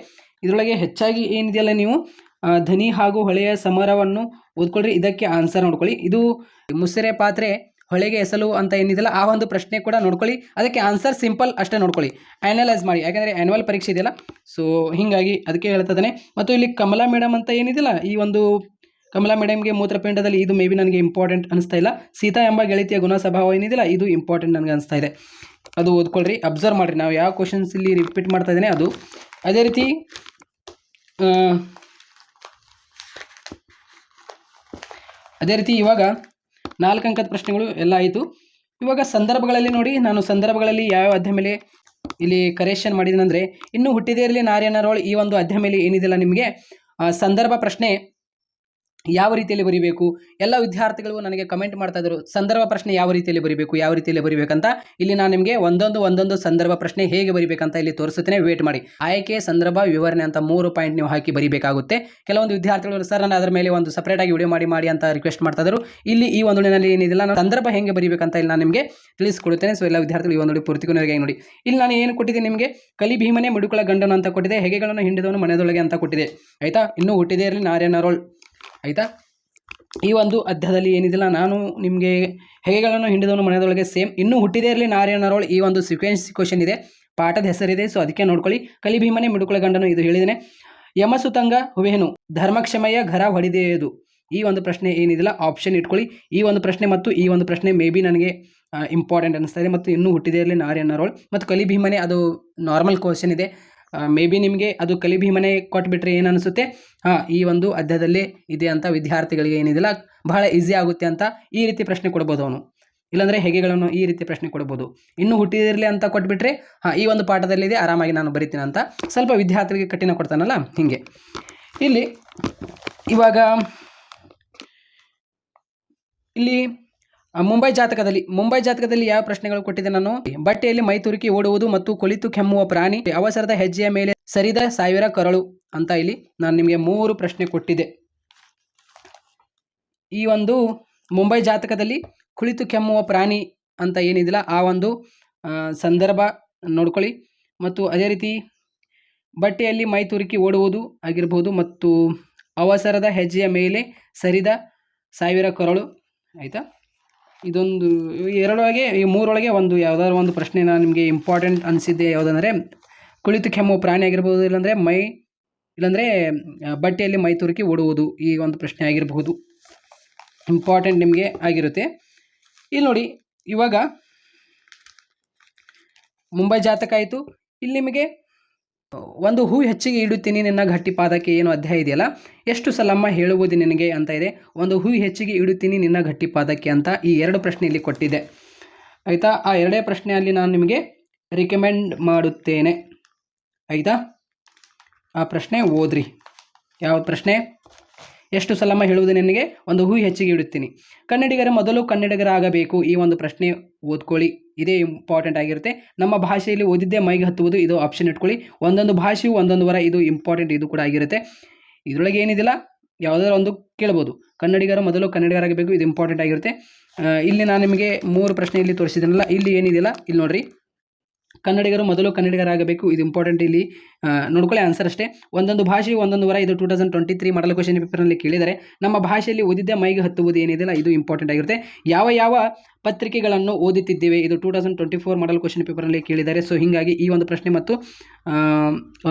ಇದರೊಳಗೆ ಹೆಚ್ಚಾಗಿ ಏನಿದೆಯಲ್ಲ ನೀವು? ಧನಿ ಹಾಗೂ ಹೊಳೆಯ ಸಮರವನ್ನು ಓದ್ಕೊಳ್ರಿ. ಇದಕ್ಕೆ ಆನ್ಸರ್ ನೋಡ್ಕೊಳ್ಳಿ. ಇದು ಮುಸರೆ ಪಾತ್ರೆ ಹೊಳೆಗೆ ಎಸಲು ಅಂತ ಏನಿದೆಯಲ್ಲ, ಆ ಒಂದು ಪ್ರಶ್ನೆ ಕೂಡ ನೋಡ್ಕೊಳ್ಳಿ. ಅದಕ್ಕೆ ಆನ್ಸರ್ ಸಿಂಪಲ್ ಅಷ್ಟೇ ನೋಡ್ಕೊಳ್ಳಿ. ಆ್ಯನಲೈಸ್ ಮಾಡಿ. ಯಾಕಂದರೆ ಆ್ಯನ್ಯುವಲ್ ಪರೀಕ್ಷೆ ಇದೆಯಲ್ಲ ಸೊ ಹೀಗಾಗಿ ಅದಕ್ಕೆ ಹೇಳ್ತದಾನೆ. ಮತ್ತು ಇಲ್ಲಿ ಕಮಲಾ ಮೇಡಮ್ ಅಂತ ಏನಿದೆಯಲ್ಲ, ಈ ಒಂದು ಕಮಲಾ ಮೇಡಮ್ಗೆ ಮೂತ್ರಪಿಂಡದಲ್ಲಿ ಇದು ಮೇ ಬಿ ನನಗೆ ಇಂಪಾರ್ಟೆಂಟ್ ಅನಿಸ್ತಾ ಇಲ್ಲ. ಸೀತಾ ಎಂಬ ಗೆಳತಿಯ ಗುಣ ಸ್ವಭಾವ ಏನಿದೆಯಲ್ಲ, ಇದು ಇಂಪಾರ್ಟೆಂಟ್ ನನಗೆ ಅನಿಸ್ತಾ ಇದೆ. ಅದು ಓದ್ಕೊಳ್ರಿ ಅಬ್ಸರ್ವ್ ಮಾಡಿರಿ. ನಾವು ಯಾವ ಕ್ವಶನ್ಸ್ ಇಲ್ಲಿ ರಿಪೀಟ್ ಮಾಡ್ತಾ ಇದ್ದೇನೆ, ಅದು ಅದೇ ರೀತಿ ಅದೇ ರೀತಿ ಇವಾಗ ನಾಲ್ಕು ಅಂಕದ ಪ್ರಶ್ನೆಗಳು ಎಲ್ಲ ಆಯಿತು. ಇವಾಗ ಸಂದರ್ಭಗಳಲ್ಲಿ ನೋಡಿ, ನಾನು ಸಂದರ್ಭಗಳಲ್ಲಿ ಯಾವ ಅಧ್ಯಾಯ ಮೇಲೆ ಇಲ್ಲಿ ಕರೆಕ್ಷನ್ ಮಾಡಿದ್ದೀನಂದರೆ ಇನ್ನು ಹುಟ್ಟಿದೇ ಇರಲಿ ನಾರ್ಯನರೋಳು ಈ ಒಂದು ಅಧ್ಯಾಯ ಮೇಲೆ ಏನಿದೆಯಲ್ಲ ನಿಮಗೆ. ಸಂದರ್ಭ ಪ್ರಶ್ನೆ ಯಾವ ರೀತಿಯಲ್ಲಿ ಬರಿಬೇಕು? ಎಲ್ಲ ವಿದ್ಯಾರ್ಥಿಗಳು ನನಗೆ ಕಮೆಂಟ್ ಮಾಡ್ತಾ ಇದ್ರು, ಸಂದರ್ಭ ಪ್ರಶ್ನೆ ಯಾವ ರೀತಿಯಲ್ಲಿ ಬರಿಬೇಕು, ಯಾವ ರೀತಿಯಲ್ಲಿ ಬರೀಬೇಕಂತ. ಇಲ್ಲಿ ನಾನು ನಿಮಗೆ ಒಂದೊಂದು ಒಂದೊಂದು ಸಂದರ್ಭ ಪ್ರಶ್ನೆ ಹೇಗೆ ಬರಿಬೇಕಂತ ಇಲ್ಲಿ ತೋರಿಸುತ್ತೇನೆ ವೇಟ್ ಮಾಡಿ. ಆಯ್ಕೆ, ಸಂದರ್ಭ, ವಿವರಣೆ ಅಂತ ಮೂರು ಪಾಯಿಂಟ್ ನೀವು ಹಾಕಿ ಬರಿಬೇಕಾಗುತ್ತೆ. ಕೆಲವೊಂದು ವಿದ್ಯಾರ್ಥಿಗಳು ಸರ್ ನಾನು ಅದರ ಮೇಲೆ ಒಂದು ಸಪ್ರೇಟಾಗಿ ವಿಡಿಯೋ ಮಾಡಿ ಮಾಡಿ ಅಂತ ರಿಕ್ವೆಸ್ಟ್ ಮಾಡ್ತಾ ಇದ್ರು. ಇಲ್ಲಿ ಈ ಒಂದು ಏನಿದಿಲ್ಲ, ನಾನು ಸಂದರ್ಭ ಹೇಗೆ ಬರಿಬೇಕಂತ ಇಲ್ಲಿ ನಾನು ನಿಮಗೆ ತಿಳಿಸ್ಕೊಡುತ್ತೇನೆ. ಸೊ ಎಲ್ಲ ವಿದ್ಯಾರ್ಥಿಗಳು ಈ ಒಂದು ಪೂರ್ತಿ ಕೊನೆವರೆಗೆ ನೋಡಿ. ಇಲ್ಲಿ ನಾನು ಏನು ಕೊಟ್ಟಿದ್ದೀನಿ ನಿಮಗೆ? ಕಲಿ, ಭೀಮನೆ, ಮುಡುಕುಳ, ಗಂಡನು ಅಂತ ಕೊಟ್ಟಿದೆ, ಹೆಗೆಗಳನ್ನು, ಹಿಂಡಿದವನು, ಮನೆಯದೊಳಗೆ ಅಂತ ಕೊಟ್ಟಿದೆ. ಆಯ್ತಾ? ಇನ್ನೂ ಹುಟ್ಟಿದೆ ಇರಲಿ ನಾರ್ಯನರೋಳ್ ಆಯಿತಾ? ಈ ಒಂದು ಅಧ್ಯಾಯದಲ್ಲಿ ಏನಿದಿಲ್ಲ, ನಾನು ನಿಮಗೆ ಹೆಗೆಗಳನ್ನು ಹಿಂಡಿದವನು ಮನೆಯದೊಳಗೆ ಸೇಮ್. ಇನ್ನೂ ಹುಟ್ಟಿದೇ ಇರಲಿ ನಾರಾಯಣರೋಳ್ ಈ ಒಂದು ಸೀಕ್ವೆನ್ಸ್ ಕ್ವಶನ್ ಇದೆ. ಪಾಠದ ಹೆಸರಿದೆ ಸೊ ಅದಕ್ಕೆ ನೋಡ್ಕೊಳ್ಳಿ. ಕಲಿ ಭೀಮನೆ ಮುಡುಕುಳ ಗಂಡನು ಇದು ಹೇಳಿದ್ದೇನೆ. ಯಮಸುತಂಗ ಹುವೇನು ಧರ್ಮಕ್ಷಮಯ ಘರ ಹೊಡಿದೆಯದು. ಈ ಒಂದು ಪ್ರಶ್ನೆ ಏನಿದಿಲ್ಲ ಆಪ್ಷನ್ ಇಟ್ಕೊಳ್ಳಿ. ಈ ಒಂದು ಪ್ರಶ್ನೆ ಮತ್ತು ಈ ಒಂದು ಪ್ರಶ್ನೆ ಮೇ ಬಿ ನನಗೆ ಇಂಪಾರ್ಟೆಂಟ್ ಅನಿಸ್ತಾ ಇದೆ. ಮತ್ತು ಇನ್ನೂ ಹುಟ್ಟಿದೆ ಇರಲಿ ನಾರಾಯಣರೋಳ್ ಮತ್ತು ಕಲಿ ಭೀಮನೆ ಅದು ನಾರ್ಮಲ್ ಕ್ವಶನ್ ಇದೆ. ಮೇ ಬಿ ನಿಮಗೆ ಅದು ಕಲಿ ಭೀಮನೆ ಕೊಟ್ಬಿಟ್ರೆ ಏನು ಅನಿಸುತ್ತೆ ಹಾಂ, ಈ ಒಂದು ಅಧ್ಯಾಯದಲ್ಲಿ ಇದೆ ಅಂತ ವಿದ್ಯಾರ್ಥಿಗಳಿಗೆ ಏನಿದಿಲ್ಲ, ಬಹಳ ಈಸಿ ಆಗುತ್ತೆ ಅಂತ ಈ ರೀತಿ ಪ್ರಶ್ನೆ ಕೊಡ್ಬೋದು ಅವನು. ಇಲ್ಲಾಂದರೆ ಹೇಗೆಗಳನ್ನು ಈ ರೀತಿ ಪ್ರಶ್ನೆ ಕೊಡ್ಬೋದು. ಇನ್ನೂ ಹುಟ್ಟಿದಿರಲಿ ಅಂತ ಕೊಟ್ಬಿಟ್ರೆ, ಹಾಂ, ಈ ಒಂದು ಪಾಠದಲ್ಲಿದೆ ಆರಾಮಾಗಿ ನಾನು ಬರಿತೀನಿ ಅಂತ ಸ್ವಲ್ಪ ವಿದ್ಯಾರ್ಥಿಗಳಿಗೆ ಕಠಿಣ ಕೊಡ್ತಾನಲ್ಲ, ಹೀಗೆ. ಇಲ್ಲಿ ಇವಾಗ, ಇಲ್ಲಿ ಮುಂಬೈ ಜಾತಕದಲ್ಲಿ ಮುಂಬೈ ಜಾತಕದಲ್ಲಿ ಯಾವ ಪ್ರಶ್ನೆಗಳು ಕೊಟ್ಟಿದೆ ನಾನು? ಬಟ್ಟೆಯಲ್ಲಿ ಮೈತುರುಕಿ ಓಡುವುದು ಮತ್ತು ಕುಳಿತು ಕೆಮ್ಮುವ ಪ್ರಾಣಿ, ಅವಸರದ ಹೆಜ್ಜೆಯ ಮೇಲೆ ಸರಿದ ಸಾವಿರ ಕರಳು ಅಂತ ಇಲ್ಲಿ ನಾನು ನಿಮಗೆ ಮೂರು ಪ್ರಶ್ನೆ ಕೊಟ್ಟಿದ್ದೆ. ಈ ಒಂದು ಮುಂಬೈ ಜಾತಕದಲ್ಲಿ ಕುಳಿತು ಕೆಮ್ಮುವ ಪ್ರಾಣಿ ಅಂತ ಏನಿದಿಲ್ಲ ಆ ಒಂದು ಸಂದರ್ಭ ನೋಡ್ಕೊಳ್ಳಿ. ಮತ್ತು ಅದೇ ರೀತಿ ಬಟ್ಟೆಯಲ್ಲಿ ಮೈ ತುರುಕಿ ಓಡುವುದು ಆಗಿರ್ಬೋದು ಮತ್ತು ಅವಸರದ ಹೆಜ್ಜೆಯ ಮೇಲೆ ಸರಿದ ಸಾವಿರ ಕರಳು, ಆಯಿತಾ? ಇದೊಂದು, ಎರಡೊಳಗೆ, ಈ ಮೂರೊಳಗೆ ಒಂದು ಯಾವುದಾದ್ರು ಒಂದು ಪ್ರಶ್ನೆ ನಾನು ನಿಮಗೆ ಇಂಪಾರ್ಟೆಂಟ್ ಅನಿಸಿದ್ದೆ ಯಾವುದಂದರೆ, ಕುಳಿತು ಕೆಮ್ಮು ಪ್ರಾಣಿ ಆಗಿರ್ಬೋದು ಇಲ್ಲಾಂದರೆ ಮೈ, ಇಲ್ಲಾಂದರೆ ಬಟ್ಟೆಯಲ್ಲಿ ಮೈ ತುರುಕಿ ಓಡುವುದು ಈ ಒಂದು ಪ್ರಶ್ನೆ ಆಗಿರಬಹುದು. ಇಂಪಾರ್ಟೆಂಟ್ ನಿಮಗೆ ಆಗಿರುತ್ತೆ. ಇಲ್ಲಿ ನೋಡಿ, ಇವಾಗ ಮುಂಬೈ ಜಾತಕ ಆಯಿತು. ಇಲ್ಲಿ ನಿಮಗೆ ಒಂದು ಹೂ ಹೆಚ್ಚಿಗೆ ಇಡುತ್ತೀನಿ ನಿನ್ನ ಗಟ್ಟಿ ಪಾದಕ್ಕೆ ಏನು ಅಧ್ಯಾಯ ಇದೆಯಲ್ಲ? ಎಷ್ಟು ಸಲಮ್ಮ ಹೇಳುವುದು ನಿನಗೆ ಅಂತ ಇದೆ. ಒಂದು ಹೂ ಹೆಚ್ಚಿಗೆ ಇಡುತ್ತೀನಿ ನಿನ್ನ ಗಟ್ಟಿ ಪಾದಕ್ಕೆ ಅಂತ ಈ ಎರಡು ಪ್ರಶ್ನೆ ಇಲ್ಲಿ ಕೊಟ್ಟಿದೆ. ಆಯಿತಾ? ಆ ಎರಡೇ ಪ್ರಶ್ನೆಯಲ್ಲಿ ನಾನು ನಿಮಗೆ ರಿಕಮೆಂಡ್ ಮಾಡುತ್ತೇನೆ. ಆಯಿತಾ? ಆ ಪ್ರಶ್ನೆ ಓದ್ರಿ. ಯಾವ ಪ್ರಶ್ನೆ? ಎಷ್ಟು ಸಲಮ್ಮ ಹೇಳುವುದು ನಿನಗೆ? ಒಂದು ಹೂ ಹೆಚ್ಚಿಗೆ ಇಡುತ್ತೀನಿ. ಕನ್ನಡಿಗರ ಮೊದಲು ಕನ್ನಡಿಗರಾಗಬೇಕು. ಈ ಒಂದು ಪ್ರಶ್ನೆ ಓದ್ಕೊಳ್ಳಿ. ಇದೇ ಇಂಪಾರ್ಟೆಂಟ್ ಆಗಿರುತ್ತೆ. ನಮ್ಮ ಭಾಷೆಯಲ್ಲಿ ಓದಿದ್ದೇ ಮೈಗೆ ಹತ್ತುವುದು, ಇದು ಆಪ್ಷನ್ ಇಟ್ಕೊಳ್ಳಿ. ಒಂದೊಂದು ಭಾಷೆಯು ಒಂದೊಂದು ವರ, ಇದು ಇಂಪಾರ್ಟೆಂಟ್ ಇದು ಕೂಡ ಆಗಿರುತ್ತೆ. ಇದರೊಳಗೆ ಏನಿದಿಲ್ಲ? ಯಾವುದಾದ್ರು ಒಂದು ಕೇಳ್ಬೋದು. ಕನ್ನಡಿಗರು ಮೊದಲು ಕನ್ನಡಿಗರಾಗಬೇಕು, ಇದು ಇಂಪಾರ್ಟೆಂಟ್ ಆಗಿರುತ್ತೆ. ಇಲ್ಲಿ ನಾನು ನಿಮಗೆ ಮೂರು ಪ್ರಶ್ನೆ ಇಲ್ಲಿ ತೋರಿಸಿದ್ದೀನಲ್ಲ ಇಲ್ಲಿ ಏನಿದೆಯಲ್ಲ ಇಲ್ಲಿ ನೋಡ್ರಿ. ಕನ್ನಡಿಗರು ಮೊದಲು ಕನ್ನಡಿಗರಾಗಬೇಕು. ಇದು ಇಂಪಾರ್ಟೆಂಟ್ ಇಲ್ಲಿ ನೋಡ್ಕೊಳ್ಳಿ ಆನ್ಸರ್ ಅಷ್ಟೇ. ಒಂದೊಂದು ಭಾಷೆ ಒಂದೊಂದು ವರ ಇದು two thousand twenty three model question ಪೇಪರ್ನಲ್ಲಿ ಕೇಳಿದರೆ, ನಮ್ಮ ಭಾಷೆಯಲ್ಲಿ ಓದಿದ್ದೇ ಮೈಗೆ ಹತ್ತುವುದು ಏನಿದೆಯಲ್ಲ, ಇದು ಇಂಪಾರ್ಟೆಂಟ್ ಆಗಿರುತ್ತೆ. ಯಾವ ಯಾವ ಪತ್ರಿಕೆಗಳನ್ನು ಓದುತ್ತಿದ್ದೇವೆ, ಇದು two thousand twenty four model question ಪೇಪರ್ನಲ್ಲಿ ಕೇಳಿದ್ದಾರೆ ಸೊ ಹೀಗಾಗಿ ಈ ಒಂದು ಪ್ರಶ್ನೆ ಮತ್ತು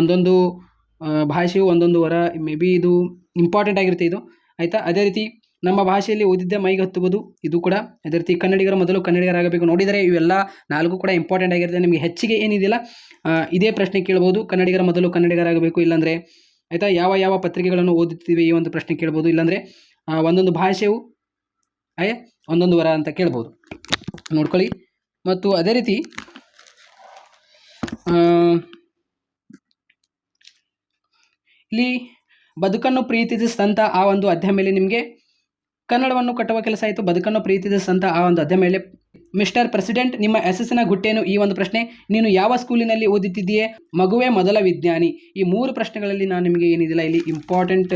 ಒಂದೊಂದು ಭಾಷೆಯು ಒಂದೊಂದು ವರ ಮೇ ಬಿ ಇದು ಇಂಪಾರ್ಟೆಂಟ್ ಆಗಿರುತ್ತೆ ಇದು. ಆಯಿತಾ? ಅದೇ ರೀತಿ ನಮ್ಮ ಭಾಷೆಯಲ್ಲಿ ಓದಿದ್ದೆ ಮೈಗೆ ಹತ್ತುವುದು, ಇದು ಕೂಡ ಅದೇ ರೀತಿ ಕನ್ನಡಿಗರ ಮೊದಲು ಕನ್ನಡಿಗರಾಗಬೇಕು. ನೋಡಿದರೆ ಇವೆಲ್ಲ ನಾಲ್ಕು ಕೂಡ ಇಂಪಾರ್ಟೆಂಟ್ ಆಗಿರುತ್ತೆ. ನಿಮಗೆ ಹೆಚ್ಚಿಗೆ ಏನಿದೆಯಲ್ಲ ಇದೇ ಪ್ರಶ್ನೆ ಕೇಳ್ಬೋದು. ಕನ್ನಡಿಗರ ಮೊದಲು ಕನ್ನಡಿಗರಾಗಬೇಕು, ಇಲ್ಲಾಂದರೆ ಆಯಿತಾ? ಯಾವ ಯಾವ ಪತ್ರಿಕೆಗಳನ್ನು ಓದುತ್ತೀವಿ ಈ ಒಂದು ಪ್ರಶ್ನೆ ಕೇಳ್ಬೋದು. ಇಲ್ಲಾಂದರೆ ಒಂದೊಂದು ಭಾಷೆಯು ಅಯ್ಯ ಒಂದೊಂದು ವರ ಅಂತ ಕೇಳ್ಬೋದು. ನೋಡ್ಕೊಳ್ಳಿ. ಮತ್ತು ಅದೇ ರೀತಿ ಇಲ್ಲಿ ಬದುಕನ್ನು ಪ್ರೀತಿಸಿದಂಥ ಆ ಒಂದು ಅಧ್ಯಾಯ ಮೇಲೆ ನಿಮಗೆ ಕನ್ನಡವನ್ನು ಕಟ್ಟುವ ಕೆಲಸ ಆಯಿತು, ಬದುಕನ್ನು ಸಂತ ಆ ಒಂದು ಅದೇ ಮೇಲೆ. ಮಿಸ್ಟರ್ ಪ್ರೆಸಿಡೆಂಟ್, ನಿಮ್ಮ ಯಶಸ್ಸಿನ ಗುಟ್ಟೇನು ಈ ಒಂದು ಪ್ರಶ್ನೆ? ನೀನು ಯಾವ ಸ್ಕೂಲಿನಲ್ಲಿ ಓದುತ್ತಿದ್ದೀಯೇ? ಮಗುವೇ ಮೊದಲ ವಿಜ್ಞಾನಿ. ಈ ಮೂರು ಪ್ರಶ್ನೆಗಳಲ್ಲಿ ನಾನು ನಿಮಗೆ ಏನಿದಿಲ್ಲ, ಇಲ್ಲಿ ಇಂಪಾರ್ಟೆಂಟ್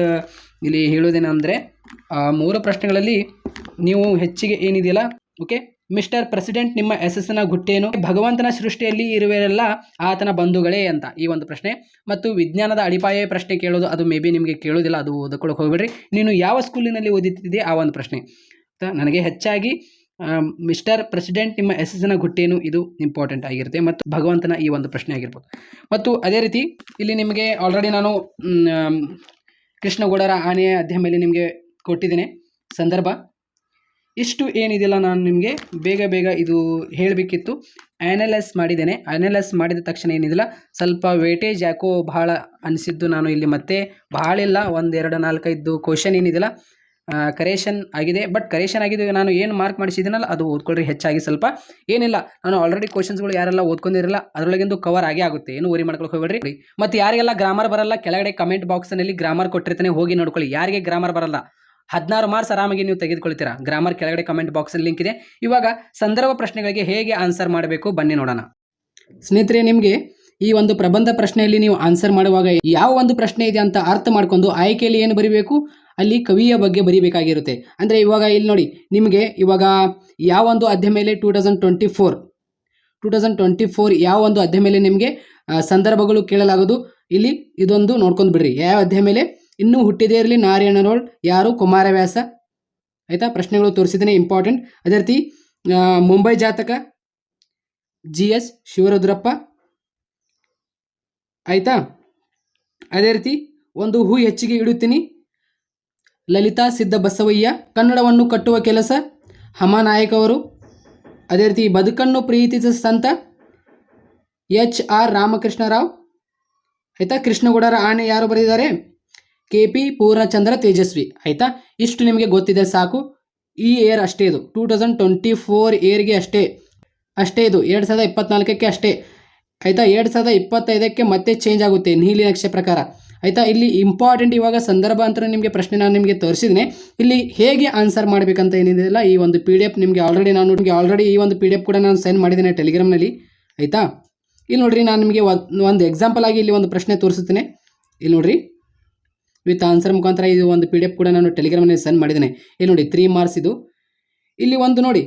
ಇಲ್ಲಿ ಹೇಳೋದೇನೆಂದರೆ ಆ ಮೂರು ಪ್ರಶ್ನೆಗಳಲ್ಲಿ ನೀವು ಹೆಚ್ಚಿಗೆ ಏನಿದೆಯಲ್ಲ ಓಕೆ ಮಿಸ್ಟರ್ ಪ್ರೆಸಿಡೆಂಟ್, ನಿಮ್ಮ ಯಶಸ್ಸಿನ ಗುಟ್ಟೇನು? ಭಗವಂತನ ಸೃಷ್ಟಿಯಲ್ಲಿ ಇರುವರೆಲ್ಲ ಆತನ ಬಂಧುಗಳೇ ಅಂತ ಈ ಒಂದು ಪ್ರಶ್ನೆ. ಮತ್ತು ವಿಜ್ಞಾನದ ಅಡಿಪಾಯ ಪ್ರಶ್ನೆ ಕೇಳೋದು, ಅದು ಮೇ ಬಿ ನಿಮಗೆ ಕೇಳೋದಿಲ್ಲ ಅದು ಓದ್ಕೊಳ್ಳೋಕೆ ಹೋಗ್ಬೇಡ್ರಿ. ನೀನು ಯಾವ ಸ್ಕೂಲಿನಲ್ಲಿ ಓದುತ್ತಿದ್ದೆ ಆ ಒಂದು ಪ್ರಶ್ನೆ? ನನಗೆ ಹೆಚ್ಚಾಗಿ ಮಿಸ್ಟರ್ ಪ್ರೆಸಿಡೆಂಟ್, ನಿಮ್ಮ ಯಶಸ್ಸಿನ ಗುಟ್ಟೇನು? ಇದು ಇಂಪಾರ್ಟೆಂಟ್ ಆಗಿರುತ್ತೆ. ಮತ್ತು ಭಗವಂತನ ಈ ಒಂದು ಪ್ರಶ್ನೆ ಆಗಿರ್ಬೋದು. ಮತ್ತು ಅದೇ ರೀತಿ, ಇಲ್ಲಿ ನಿಮಗೆ ಆಲ್ರೆಡಿ ನಾನು ಕೃಷ್ಣಗೌಡರ ಆನೆಯ ಅಧ್ಯಾಯ ಮೇಲೆ ನಿಮಗೆ ಕೊಟ್ಟಿದ್ದೇನೆ. ಸಂದರ್ಭ ಇಷ್ಟು ಏನಿದೆಯಲ್ಲ ನಾನು ನಿಮಗೆ ಬೇಗ ಬೇಗ ಇದು ಹೇಳಬೇಕಿತ್ತು. ಅನಲೈಸ್ ಮಾಡಿದ್ದೇನೆ. ಅನಲೈಸ್ ಮಾಡಿದ ತಕ್ಷಣ ಏನಿದಿಲ್ಲ ಸ್ವಲ್ಪ ವೇಟೇಜ್ ಯಾಕೋ ಭಾಳ ಅನಿಸಿದ್ದು ನಾನು ಇಲ್ಲಿ ಮತ್ತೆ ಇಲ್ಲ ಒಂದೆರಡು ನಾಲ್ಕೈದು ಕ್ವಶನ್ ಏನಿದೆಯಲ್ಲ ಕರೇಷನ್ ಆಗಿದೆ. ಬಟ್ ಕರೇಷನ್ ಆಗಿದೆ ನಾನು ಏನು ಮಾರ್ಕ್ ಮಾಡಿಸಿದ್ದೀನಲ್ಲ, ಅದು ಓದ್ಕೊಳ್ರಿ ಹೆಚ್ಚಾಗಿ ಸ್ವಲ್ಪ. ಏನಿಲ್ಲ, ನಾನು ಆಲ್ರೆಡಿ ಕ್ವಶನ್ಸ್ಗಳು ಯಾರೆಲ್ಲ ಓದ್ಕೊಂಡಿರಲ್ಲ, ಅದರೊಳಗಿಂದು ಕವರ್ ಆಗೇ ಆಗುತ್ತೆ. ಏನು ಓರಿ ಮಾಡ್ಕೊಳಕ್ಕೆ ಹೋಗ್ಬೇಡ್ರಿ. ಮತ್ತು ಯಾರಿಗೆಲ್ಲ ಗ್ರಾಮರ್ ಬರಲ್ಲ, ಕೆಳಗಡೆ ಕಮೆಂಟ್ ಬಾಕ್ಸ್ನಲ್ಲಿ ಗ್ರಾಮರ್ ಕೊಟ್ಟಿರ್ತಾನೆ, ಹೋಗಿ ನೋಡ್ಕೊಳ್ಳಿ. ಯಾರಿಗೆ ಗ್ರಾಮರ್ ಬರಲ್ಲ ಹದಿನಾರು ಮಾರ್ಕ್ಸ್ ಆರಾಮಾಗಿ ನೀವು ತೆಗೆದುಕೊಳ್ತೀರಾ. ಗ್ರಾಮರ್ ಕೆಳಗಡೆ ಕಮೆಂಟ್ ಬಾಕ್ಸಲ್ಲಿ ಲಿಂಕ್ ಇದೆ. ಇವಾಗ ಸಂದರ್ಭ ಪ್ರಶ್ನೆಗಳಿಗೆ ಹೇಗೆ ಆನ್ಸರ್ ಮಾಡಬೇಕು ಬನ್ನಿ ನೋಡೋಣ. ಸ್ನೇಹಿತರೆ, ನಿಮಗೆ ಈ ಒಂದು ಪ್ರಬಂಧ ಪ್ರಶ್ನೆಯಲ್ಲಿ ನೀವು ಆನ್ಸರ್ ಮಾಡುವಾಗ ಯಾವ ಒಂದು ಪ್ರಶ್ನೆ ಇದೆ ಅಂತ ಅರ್ಥ ಮಾಡ್ಕೊಂಡು ಆಯ್ಕೆಯಲ್ಲಿ ಏನು ಬರೀಬೇಕು? ಅಲ್ಲಿ ಕವಿಯ ಬಗ್ಗೆ ಬರೀಬೇಕಾಗಿರುತ್ತೆ. ಅಂದರೆ ಇವಾಗ ಇಲ್ಲಿ ನೋಡಿ, ನಿಮಗೆ ಇವಾಗ ಯಾವ ಒಂದು ಅಧ್ಯ ಮೇಲೆ two thousand twenty four two thousand twenty four ಯಾವ ಒಂದು ಅಧ್ಯ ಮೇಲೆ ನಿಮಗೆ ಸಂದರ್ಭಗಳು ಕೇಳಲಾಗೋದು. ಇಲ್ಲಿ ಇದೊಂದು ನೋಡ್ಕೊಂಡು ಬಿಡ್ರಿ. ಯಾವ ಅಧ್ಯ ಮೇಲೆ? ಇನ್ನೂ ಹುಟ್ಟಿದೇ ಇರಲಿ ನಾರಾಯಣರೋಳ್ ಯಾರು? ಕುಮಾರವ್ಯಾಸ. ಆಯಿತಾ? ಪ್ರಶ್ನೆಗಳು ತೋರಿಸಿದ್ದೇನೆ ಇಂಪಾರ್ಟೆಂಟ್ ಅದೇ ರೀತಿ ಮುಂಬೈ ಜಾತಕ, ಜಿ ಎಸ್ ಶಿವರುದ್ರಪ್ಪ. ಆಯಿತಾ? ಅದೇ ರೀತಿ, ಒಂದು ಹೂ ಹೆಚ್ಚಿಗೆ ಇಡುತ್ತೀನಿ. ಲಲಿತಾ ಸಿದ್ಧ ಬಸವಯ್ಯ ಕನ್ನಡವನ್ನು ಕಟ್ಟುವ ಕೆಲಸ ಹಮಾನಾಯಕ್ ಅವರು ಅದೇ ರೀತಿ, ಬದುಕನ್ನು ಪ್ರೀತಿಸ ಸಂತ ಎಚ್ ಆರ್ ರಾಮಕೃಷ್ಣರಾವ್. ಆಯಿತಾ? ಕೃಷ್ಣಗೌಡರ ಆಣೆ ಯಾರು ಬರೆದಿದ್ದಾರೆ? K P Poornachandra Tejaswi. ಆಯಿತಾ? ಇಷ್ಟು ನಿಮಗೆ ಗೊತ್ತಿದೆ ಸಾಕು. ಈ ಏರ್ ಅಷ್ಟೇ ಇದು. ಟೂ ತೌಸಂಡ್ ಟ್ವೆಂಟಿ ಫೋರ್ ಏರ್ಗೆ ಅಷ್ಟೇ. ಅಷ್ಟೇ ಇದು. ಎರಡು ಸಾವಿರದ ಇಪ್ಪತ್ನಾಲ್ಕಕ್ಕೆ ಅಷ್ಟೇ. ಆಯಿತಾ? ಎರಡು ಸಾವಿರದ ಇಪ್ಪತ್ತೈದಕ್ಕೆ ಮತ್ತೆ ಚೇಂಜ್ ಆಗುತ್ತೆ ನೀಲಿ ನಕ್ಷೆ ಪ್ರಕಾರ. ಆಯಿತಾ? ಇಲ್ಲಿ ಇಂಪಾರ್ಟೆಂಟ್ ಇವಾಗ ಸಂದರ್ಭ ಅಂತ ನಿಮಗೆ ಪ್ರಶ್ನೆ ನಾನು ನಿಮಗೆ ತೋರಿಸಿದ್ದೀನಿ ಇಲ್ಲಿ ಹೇಗೆ ಆನ್ಸರ್ ಮಾಡಬೇಕಂತ ಏನಿದೆಯಲ್ಲ, ಈ ಒಂದು ಪಿ ಡಿ ಎಫ್ ನಿಮಗೆ ಆಲ್ರೆಡಿ ನಾನು ನಿಮಗೆ ಆಲ್ರೆಡಿ ಈ ಒಂದು ಪಿ ಡಿ ಎಫ್ ಕೂಡ ನಾನು ಸೆಂಡ್ ಮಾಡಿದ್ದೇನೆ ಟೆಲಿಗ್ರಾಮ್ನಲ್ಲಿ ಆಯಿತಾ? ಇಲ್ಲಿ ನೋಡಿರಿ, ನಾನು ನಿಮಗೆ ಒಂದು ಎಕ್ಸಾಂಪಲ್ ಆಗಿ ಇಲ್ಲಿ ಒಂದು ಪ್ರಶ್ನೆ ತೋರಿಸುತ್ತೇನೆ. ಇಲ್ಲಿ ನೋಡ್ರಿ. ವಿತ್ ಆನ್ಸರ್ ಮುಖಾಂತರ ಇದು ಒಂದು ಪಿ ಡಿ ಎಫ್ ಕೂಡ ನಾನು ಟೆಲಿಗ್ರಾಮ್ನಲ್ಲಿ ಸೆಂಡ್ ಮಾಡಿದ್ದೇನೆ. ಇಲ್ಲಿ ನೋಡಿ ತ್ರೀ ಮಾರ್ಕ್ಸ್ ಇದು. ಇಲ್ಲಿ ಒಂದು ನೋಡಿ,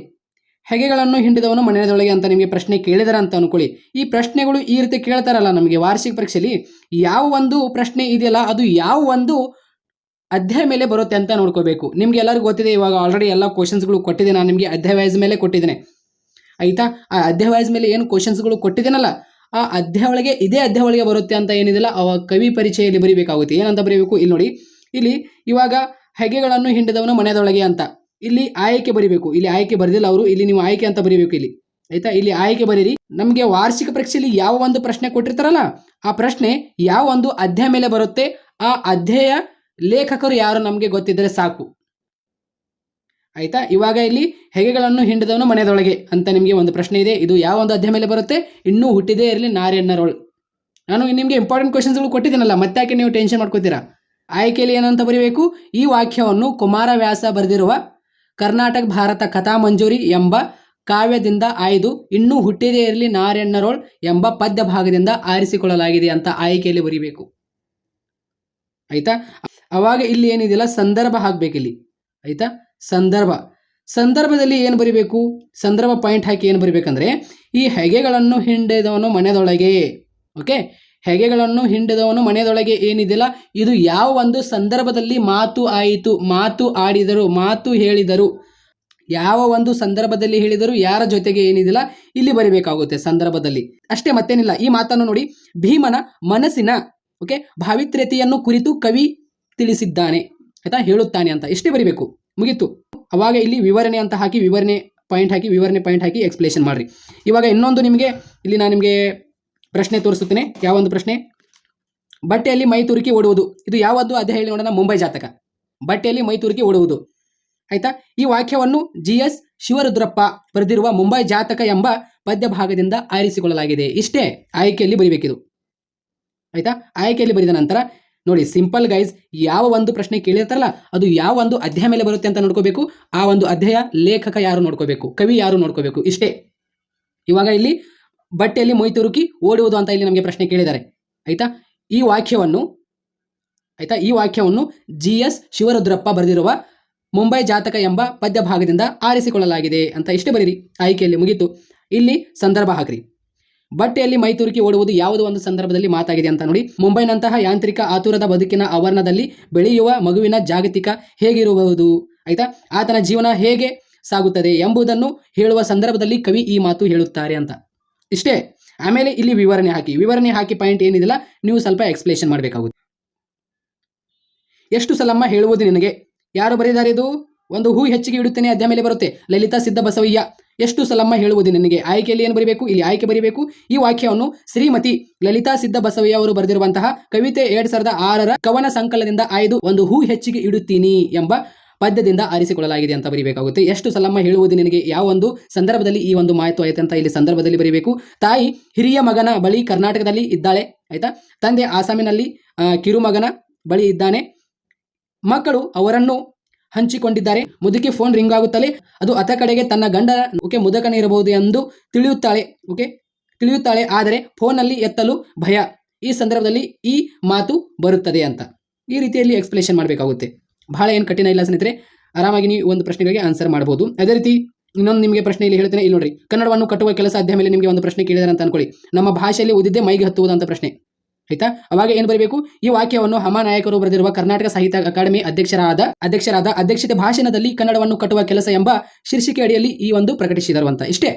ಹೆಗೆಗಳನ್ನು ಹಿಂಡಿದವನು ಮನೆಯದೊಳಗೆ ಅಂತ ನಿಮಗೆ ಪ್ರಶ್ನೆ ಕೇಳಿದಾರ ಅಂತ ಅನ್ಕೊಳ್ಳಿ. ಈ ಪ್ರಶ್ನೆಗಳು ಈ ರೀತಿ ಕೇಳ್ತಾರಲ್ಲ ನಮಗೆ ವಾರ್ಷಿಕ ಪರೀಕ್ಷೆಯಲ್ಲಿ ಯಾವ ಒಂದು ಪ್ರಶ್ನೆ ಇದೆಯಲ್ಲ, ಅದು ಯಾವ ಒಂದು ಅಧ್ಯಾಯ ಮೇಲೆ ಬರುತ್ತೆ ಅಂತ ನೋಡ್ಕೋಬೇಕು. ನಿಮ್ಗೆ ಎಲ್ಲರಿಗೂ ಗೊತ್ತಿದೆ, ಇವಾಗ ಆಲ್ರೆಡಿ ಎಲ್ಲ ಕ್ವಶನ್ಸ್ಗಳು ಕೊಟ್ಟಿದ್ದೆ ನಾನು ನಿಮಗೆ ಅಧ್ಯಾಯ ವೈಸ್ ಮೇಲೆ ಕೊಟ್ಟಿದ್ದೇನೆ. ಆಯಿತಾ? ಆ ಅಧ್ಯಾಯ ವೈಸ್ ಮೇಲೆ ಏನು ಕ್ವಶನ್ಸ್ಗಳು ಕೊಟ್ಟಿದ್ದೇನಲ್ಲ ಆ ಅಧ್ಯಾಯ ಒಳಗೆ, ಇದೇ ಅಧ್ಯಾಯ ಒಳಗೆ ಬರುತ್ತೆ ಅಂತ ಏನಿದೆಯಲ್ಲ ಅವ ಕವಿ ಪರಿಚಯಲ್ಲಿ ಬರೀಬೇಕಾಗುತ್ತೆ. ಏನಂತ ಬರೀಬೇಕು? ಇಲ್ಲಿ ನೋಡಿ. ಇಲ್ಲಿ ಇವಾಗ ಹೆಗೆಗಳನ್ನು ಹಿಂಡಿದವನು ಮನೆಯದೊಳಗೆ ಅಂತ. ಇಲ್ಲಿ ಆಯ್ಕೆ ಬರಿಬೇಕು. ಇಲ್ಲಿ ಆಯ್ಕೆ ಬರೆದಿಲ್ಲ ಅವರು. ಇಲ್ಲಿ ನೀವು ಆಯ್ಕೆ ಅಂತ ಬರೀಬೇಕು ಇಲ್ಲಿ. ಆಯ್ತಾ? ಇಲ್ಲಿ ಆಯ್ಕೆ ಬರೀರಿ. ನಮಗೆ ವಾರ್ಷಿಕ ಪರೀಕ್ಷೆಯಲ್ಲಿ ಯಾವ ಒಂದು ಪ್ರಶ್ನೆ ಕೊಟ್ಟಿರ್ತಾರಲ್ಲ, ಆ ಪ್ರಶ್ನೆ ಯಾವ ಒಂದು ಅಧ್ಯಾಯ ಮೇಲೆ ಬರುತ್ತೆ? ಆ ಅಧ್ಯಾಯ ಲೇಖಕರು ಯಾರು ನಮಗೆ ಗೊತ್ತಿದ್ದರೆ ಸಾಕು. ಆಯ್ತಾ? ಇವಾಗ ಇಲ್ಲಿ ಹೆಗೆಗಳನ್ನು ಹಿಂಡಿದವನು ಮನೆಯದೊಳಗೆ ಅಂತ ನಿಮಗೆ ಒಂದು ಪ್ರಶ್ನೆ ಇದೆ. ಇದು ಯಾವ ಒಂದು ಅಧ್ಯಾಯ ಮೇಲೆ ಬರುತ್ತೆ? ಇನ್ನೂ ಹುಟ್ಟಿದೇ ಇರಲಿ ನಾರೆಣ್ಣರೊಳ್ ನಾನು ನಿಮಗೆ ಇಂಪಾರ್ಟೆಂಟ್ ಕ್ವಶನ್ಸ್ಗಳು ಕೊಟ್ಟಿದ್ದೀನಲ್ಲ ಮತ್ತೆ ಯಾಕೆ ನೀವು ಟೆನ್ಷನ್ ಮಾಡ್ಕೋತೀರಾ? ಆಯ್ಕೆಯಲ್ಲಿ ಏನಂತ ಬರೀಬೇಕು? ಈ ವಾಕ್ಯವನ್ನು ಕುಮಾರವ್ಯಾಸ ಬರೆದಿರುವ ಕರ್ನಾಟಕ ಭಾರತ ಕಥಾ ಮಂಜೂರಿ ಎಂಬ ಕಾವ್ಯದಿಂದ ಆಯ್ದು ಇನ್ನೂ ಹುಟ್ಟಿದೇ ಇರಲಿ ನಾರೆಣ್ಣರೋಳ್ ಎಂಬ ಪದ್ಯ ಭಾಗದಿಂದ ಆರಿಸಿಕೊಳ್ಳಲಾಗಿದೆ ಅಂತ ಆಯ್ಕೆಯಲ್ಲಿ ಬರೀಬೇಕು. ಆಯ್ತಾ? ಅವಾಗ ಇಲ್ಲಿ ಏನಿದೆಯಲ್ಲ? ಸಂದರ್ಭ ಹಾಕ್ಬೇಕಿಲ್ಲಿ. ಆಯ್ತಾ? ಸಂದರ್ಭ. ಸಂದರ್ಭದಲ್ಲಿ ಏನು ಬರಿಬೇಕು? ಸಂದರ್ಭ ಪಾಯಿಂಟ್ ಹಾಕಿ ಏನು ಬರಿಬೇಕಂದ್ರೆ, ಈ ಹೆಗೆಗಳನ್ನು ಹಿಂಡಿದವನು ಮನೆಯದೊಳಗೆ. ಓಕೆ? ಹೆಗೆಗಳನ್ನು ಹಿಂಡಿದವನು ಮನೆಯದೊಳಗೆ ಏನಿದೆಯಲ್ಲ ಇದು ಯಾವ ಒಂದು ಸಂದರ್ಭದಲ್ಲಿ ಮಾತು ಆಯಿತು, ಮಾತು ಆಡಿದರು, ಮಾತು ಹೇಳಿದರು. ಯಾವ ಒಂದು ಸಂದರ್ಭದಲ್ಲಿ ಹೇಳಿದರು, ಯಾರ ಜೊತೆಗೆ ಏನಿದಿಲ್ಲ? ಇಲ್ಲಿ ಬರಿಬೇಕಾಗುತ್ತೆ ಸಂದರ್ಭದಲ್ಲಿ. ಅಷ್ಟೇ ಮತ್ತೇನಿಲ್ಲ. ಈ ಮಾತನ್ನು ನೋಡಿ, ಭೀಮನ ಮನಸ್ಸಿನ, ಓಕೆ, ಭಾವಿತ್ರ್ಯತೆಯನ್ನು ಕುರಿತು ಕವಿ ತಿಳಿಸಿದ್ದಾನೆ, ಆಯ್ತಾ? ಹೇಳುತ್ತಾನೆ ಅಂತ. ಇಷ್ಟೇ ಬರಿಬೇಕು. ಮುಗೀತು. ಅವಾಗ ಇಲ್ಲಿ ವಿವರಣೆ ಅಂತ ಹಾಕಿ ವಿವರಣೆ ಪಾಯಿಂಟ್ ಹಾಕಿ, ವಿವರಣೆ ಪಾಯಿಂಟ್ ಹಾಕಿ ಎಕ್ಸ್ಪ್ಲೇಷನ್ ಮಾಡಿರಿ. ಇವಾಗ ಇನ್ನೊಂದು ನಿಮಗೆ, ಇಲ್ಲಿ ನಾನು ನಿಮಗೆ ಪ್ರಶ್ನೆ ತೋರಿಸುತ್ತೇನೆ. ಯಾವ ಒಂದು ಪ್ರಶ್ನೆ? ಬಟ್ಟೆಯಲ್ಲಿ ಮೈ ತುರುಕಿ ಓಡುವುದು. ಇದು ಯಾವೊಂದು ಅದೇ ಹೇಳಿ ನೋಡೋಣ, ಮುಂಬೈ ಜಾತಕ. ಬಟ್ಟೆಯಲ್ಲಿ ಮೈ ತುರುಕಿ ಓಡುವುದು. ಆಯ್ತಾ? ಈ ವಾಕ್ಯವನ್ನು ಜಿ ಎಸ್ ಶಿವರುದ್ರಪ್ಪ ಬರೆದಿರುವ ಮುಂಬೈ ಜಾತಕ ಎಂಬ ಪದ್ಯ ಭಾಗದಿಂದ ಆರಿಸಿಕೊಳ್ಳಲಾಗಿದೆ. ಇಷ್ಟೇ, ಆಯ್ಕೆಯಲ್ಲಿ ಬರಿಬೇಕಿದು. ಆಯ್ತಾ? ಆಯ್ಕೆಯಲ್ಲಿ ಬರೆದ ನಂತರ ನೋಡಿ ಸಿಂಪಲ್ ಗೈಸ್ ಯಾವ ಒಂದು ಪ್ರಶ್ನೆ ಕೇಳಿರ್ತಾರಲ್ಲ, ಅದು ಯಾವ ಒಂದು ಅಧ್ಯಾಯ ಮೇಲೆ ಬರುತ್ತೆ ಅಂತ ನೋಡ್ಕೋಬೇಕು. ಆ ಒಂದು ಅಧ್ಯಾಯ ಲೇಖಕ ಯಾರು ನೋಡ್ಕೋಬೇಕು? ಕವಿ ಯಾರು ನೋಡ್ಕೋಬೇಕು? ಇಷ್ಟೇ. ಇವಾಗ ಇಲ್ಲಿ ಬಟ್ಟೆಯಲ್ಲಿ ಮೊಯ್ ತುರುಕಿ ಓಡುವುದು ಅಂತ ಇಲ್ಲಿ ನಮಗೆ ಪ್ರಶ್ನೆ ಕೇಳಿದ್ದಾರೆ. ಆಯ್ತಾ? ಈ ವಾಕ್ಯವನ್ನು, ಆಯ್ತಾ? ಈ ವಾಕ್ಯವನ್ನು ಜಿ ಎಸ್ ಶಿವರುದ್ರಪ್ಪ ಬರೆದಿರುವ ಮುಂಬೈ ಜಾತಕ ಎಂಬ ಪದ್ಯ ಭಾಗದಿಂದ ಆರಿಸಿಕೊಳ್ಳಲಾಗಿದೆ ಅಂತ ಇಷ್ಟೇ ಬರೀರಿ. ಆಯ್ಕೆಯಲ್ಲಿ ಮುಗೀತು. ಇಲ್ಲಿ ಸಂದರ್ಭ ಹಾಕ್ರಿ. ಬಟ್ಟೆಯಲ್ಲಿ ಮೈ ತುರುಕಿ ಓಡುವುದು ಯಾವುದು ಒಂದು ಸಂದರ್ಭದಲ್ಲಿ ಮಾತಾಗಿದೆ ಅಂತ ನೋಡಿ. ಮುಂಬೈನಂತಹ ಯಾಂತ್ರಿಕ ಆತುರದ ಬದುಕಿನ ಆವರಣದಲ್ಲಿ ಬೆಳೆಯುವ ಮಗುವಿನ ಜಾಗತಿಕ ಹೇಗಿರಬಹುದು ಆಯ್ತಾ? ಆತನ ಜೀವನ ಹೇಗೆ ಸಾಗುತ್ತದೆ ಎಂಬುದನ್ನು ಹೇಳುವ ಸಂದರ್ಭದಲ್ಲಿ ಕವಿ ಈ ಮಾತು ಹೇಳುತ್ತಾರೆ ಅಂತ. ಇಷ್ಟೇ. ಆಮೇಲೆ ಇಲ್ಲಿ ವಿವರಣೆ ಹಾಕಿ. ವಿವರಣೆ ಹಾಕಿ ಪಾಯಿಂಟ್ ಏನಿದಿಲ್ಲ ನೀವು ಸ್ವಲ್ಪ ಎಕ್ಸ್ಪ್ಲೇಷನ್ ಮಾಡಬೇಕಾಗುತ್ತೆ. ಎಷ್ಟು ಸಲಮ್ಮ ಹೇಳುವುದು ನಿನಗೆ? ಯಾರು ಬರೆದಾರೆ ಇದು ಒಂದು ಹೂ ಹೆಚ್ಚಿಗೆ ಇಡುತ್ತೇನೆ ಅಧ್ಯಾಯ ಮೇಲೆ ಬರುತ್ತೆ. ಲಲಿತಾ ಸಿದ್ಧ ಬಸವಯ್ಯ ಎಷ್ಟು ಸಲಮ್ಮ ಹೇಳುವುದು ನಿನಗೆ? ಆಯ್ಕೆಯಲ್ಲಿ ಏನು ಬರೀಬೇಕು? ಇಲ್ಲಿ ಆಯ್ಕೆ ಬರೀಬೇಕು. ಈ ವಾಕ್ಯವನ್ನು ಶ್ರೀಮತಿ ಲಲಿತಾ ಸಿದ್ಧ ಬಸವಯ್ಯ ಅವರು ಬರೆದಿರುವಂತಹ ಕವಿತೆ ಎರಡ್ ಸಾವಿರದ ಆರರ ಕವನ ಸಂಕಲನದಿಂದ ಆಯ್ದು ಒಂದು ಹೂ ಹೆಚ್ಚಿಗೆ ಇಡುತ್ತೀನಿ ಎಂಬ ಪದ್ಯದಿಂದ ಆರಿಸಿಕೊಳ್ಳಲಾಗಿದೆ ಅಂತ ಬರೀಬೇಕಾಗುತ್ತೆ. ಎಷ್ಟು ಸಲಮ್ಮ ಹೇಳುವುದು ನಿನಗೆ? ಯಾವ ಒಂದು ಸಂದರ್ಭದಲ್ಲಿ ಈ ಒಂದು ಮಾಹಿತಿ ಆಯ್ತು ಅಂತ ಇಲ್ಲಿ ಸಂದರ್ಭದಲ್ಲಿ ಬರೀಬೇಕು. ತಾಯಿ ಹಿರಿಯ ಮಗನ ಬಳಿ ಕರ್ನಾಟಕದಲ್ಲಿ ಇದ್ದಾಳೆ. ಆಯ್ತಾ? ತಂದೆ ಆಸಾಮಿನಲ್ಲಿ ಕಿರುಮಗನ ಬಳಿ ಇದ್ದಾನೆ. ಮಕ್ಕಳು ಅವರನ್ನು ಹಂಚಿಕೊಂಡಿದ್ದಾರೆ. ಮುದುಕಿ ಫೋನ್ ರಿಂಗ್ ಆಗುತ್ತಲೇ ಅದು ಅತ ಕಡೆಗೆ ತನ್ನ ಗಂಡ ಓಕೆ, ಮುದಕನ ಇರಬಹುದು ಎಂದು ತಿಳಿಯುತ್ತಾಳೆ. ಓಕೆ, ತಿಳಿಯುತ್ತಾಳೆ. ಆದರೆ ಫೋನಲ್ಲಿ ಎತ್ತಲು ಭಯ. ಈ ಸಂದರ್ಭದಲ್ಲಿ ಈ ಮಾತು ಬರುತ್ತದೆ ಅಂತ. ಈ ರೀತಿಯಲ್ಲಿ ಎಕ್ಸ್ಪ್ಲೇಷನ್ ಮಾಡಬೇಕಾಗುತ್ತೆ. ಬಹಳ ಏನು ಕಠಿಣ ಇಲ್ಲ ಸ್ನೇಹಿತರೆ. ಆರಾಮಾಗಿ ನೀವು ಒಂದು ಪ್ರಶ್ನೆಗಳಿಗೆ ಆನ್ಸರ್ ಮಾಡಬಹುದು ಅದೇ ರೀತಿ ಇನ್ನೊಂದು ನಿಮಗೆ ಪ್ರಶ್ನೆ ಇಲ್ಲಿ ಹೇಳ್ತೇನೆ. ಇಲ್ಲಿ ನೋಡ್ರಿ, ಕನ್ನಡವನ್ನು ಕಟ್ಟುವ ಕೆಲಸ ಆದ್ಯ ಮೇಲೆ ನಿಮಗೆ ಒಂದು ಪ್ರಶ್ನೆ ಕೇಳಿದಾರೆ ಅಂತ ಅನ್ಕೊಳ್ಳಿ. ನಮ್ಮ ಭಾಷೆಯಲ್ಲಿ ಓದಿದ್ದೇ ಮೈಗೆ ಹತ್ತುವುದು ಅಂತ ಪ್ರಶ್ನೆ. ಆಯ್ತಾ? ಅವಾಗ ಏನು ಬರಬೇಕು? ಈ ವಾಕ್ಯವನ್ನು ಹಮಾನಾಯಕರು ಬರೆದಿರುವ ಕರ್ನಾಟಕ ಸಾಹಿತ್ಯ ಅಕಾಡೆಮಿ ಅಧ್ಯಕ್ಷರಾದ ಅಧ್ಯಕ್ಷರಾದ ಅಧ್ಯಕ್ಷತೆ ಭಾಷಣದಲ್ಲಿ ಕನ್ನಡವನ್ನು ಕಟ್ಟುವ ಕೆಲಸ ಎಂಬ ಶೀರ್ಷಿಕೆ ಅಡಿಯಲ್ಲಿ ಈ ಒಂದು ಪ್ರಕಟಿಸಿದರು ಅಂತ. ಇಷ್ಟೇ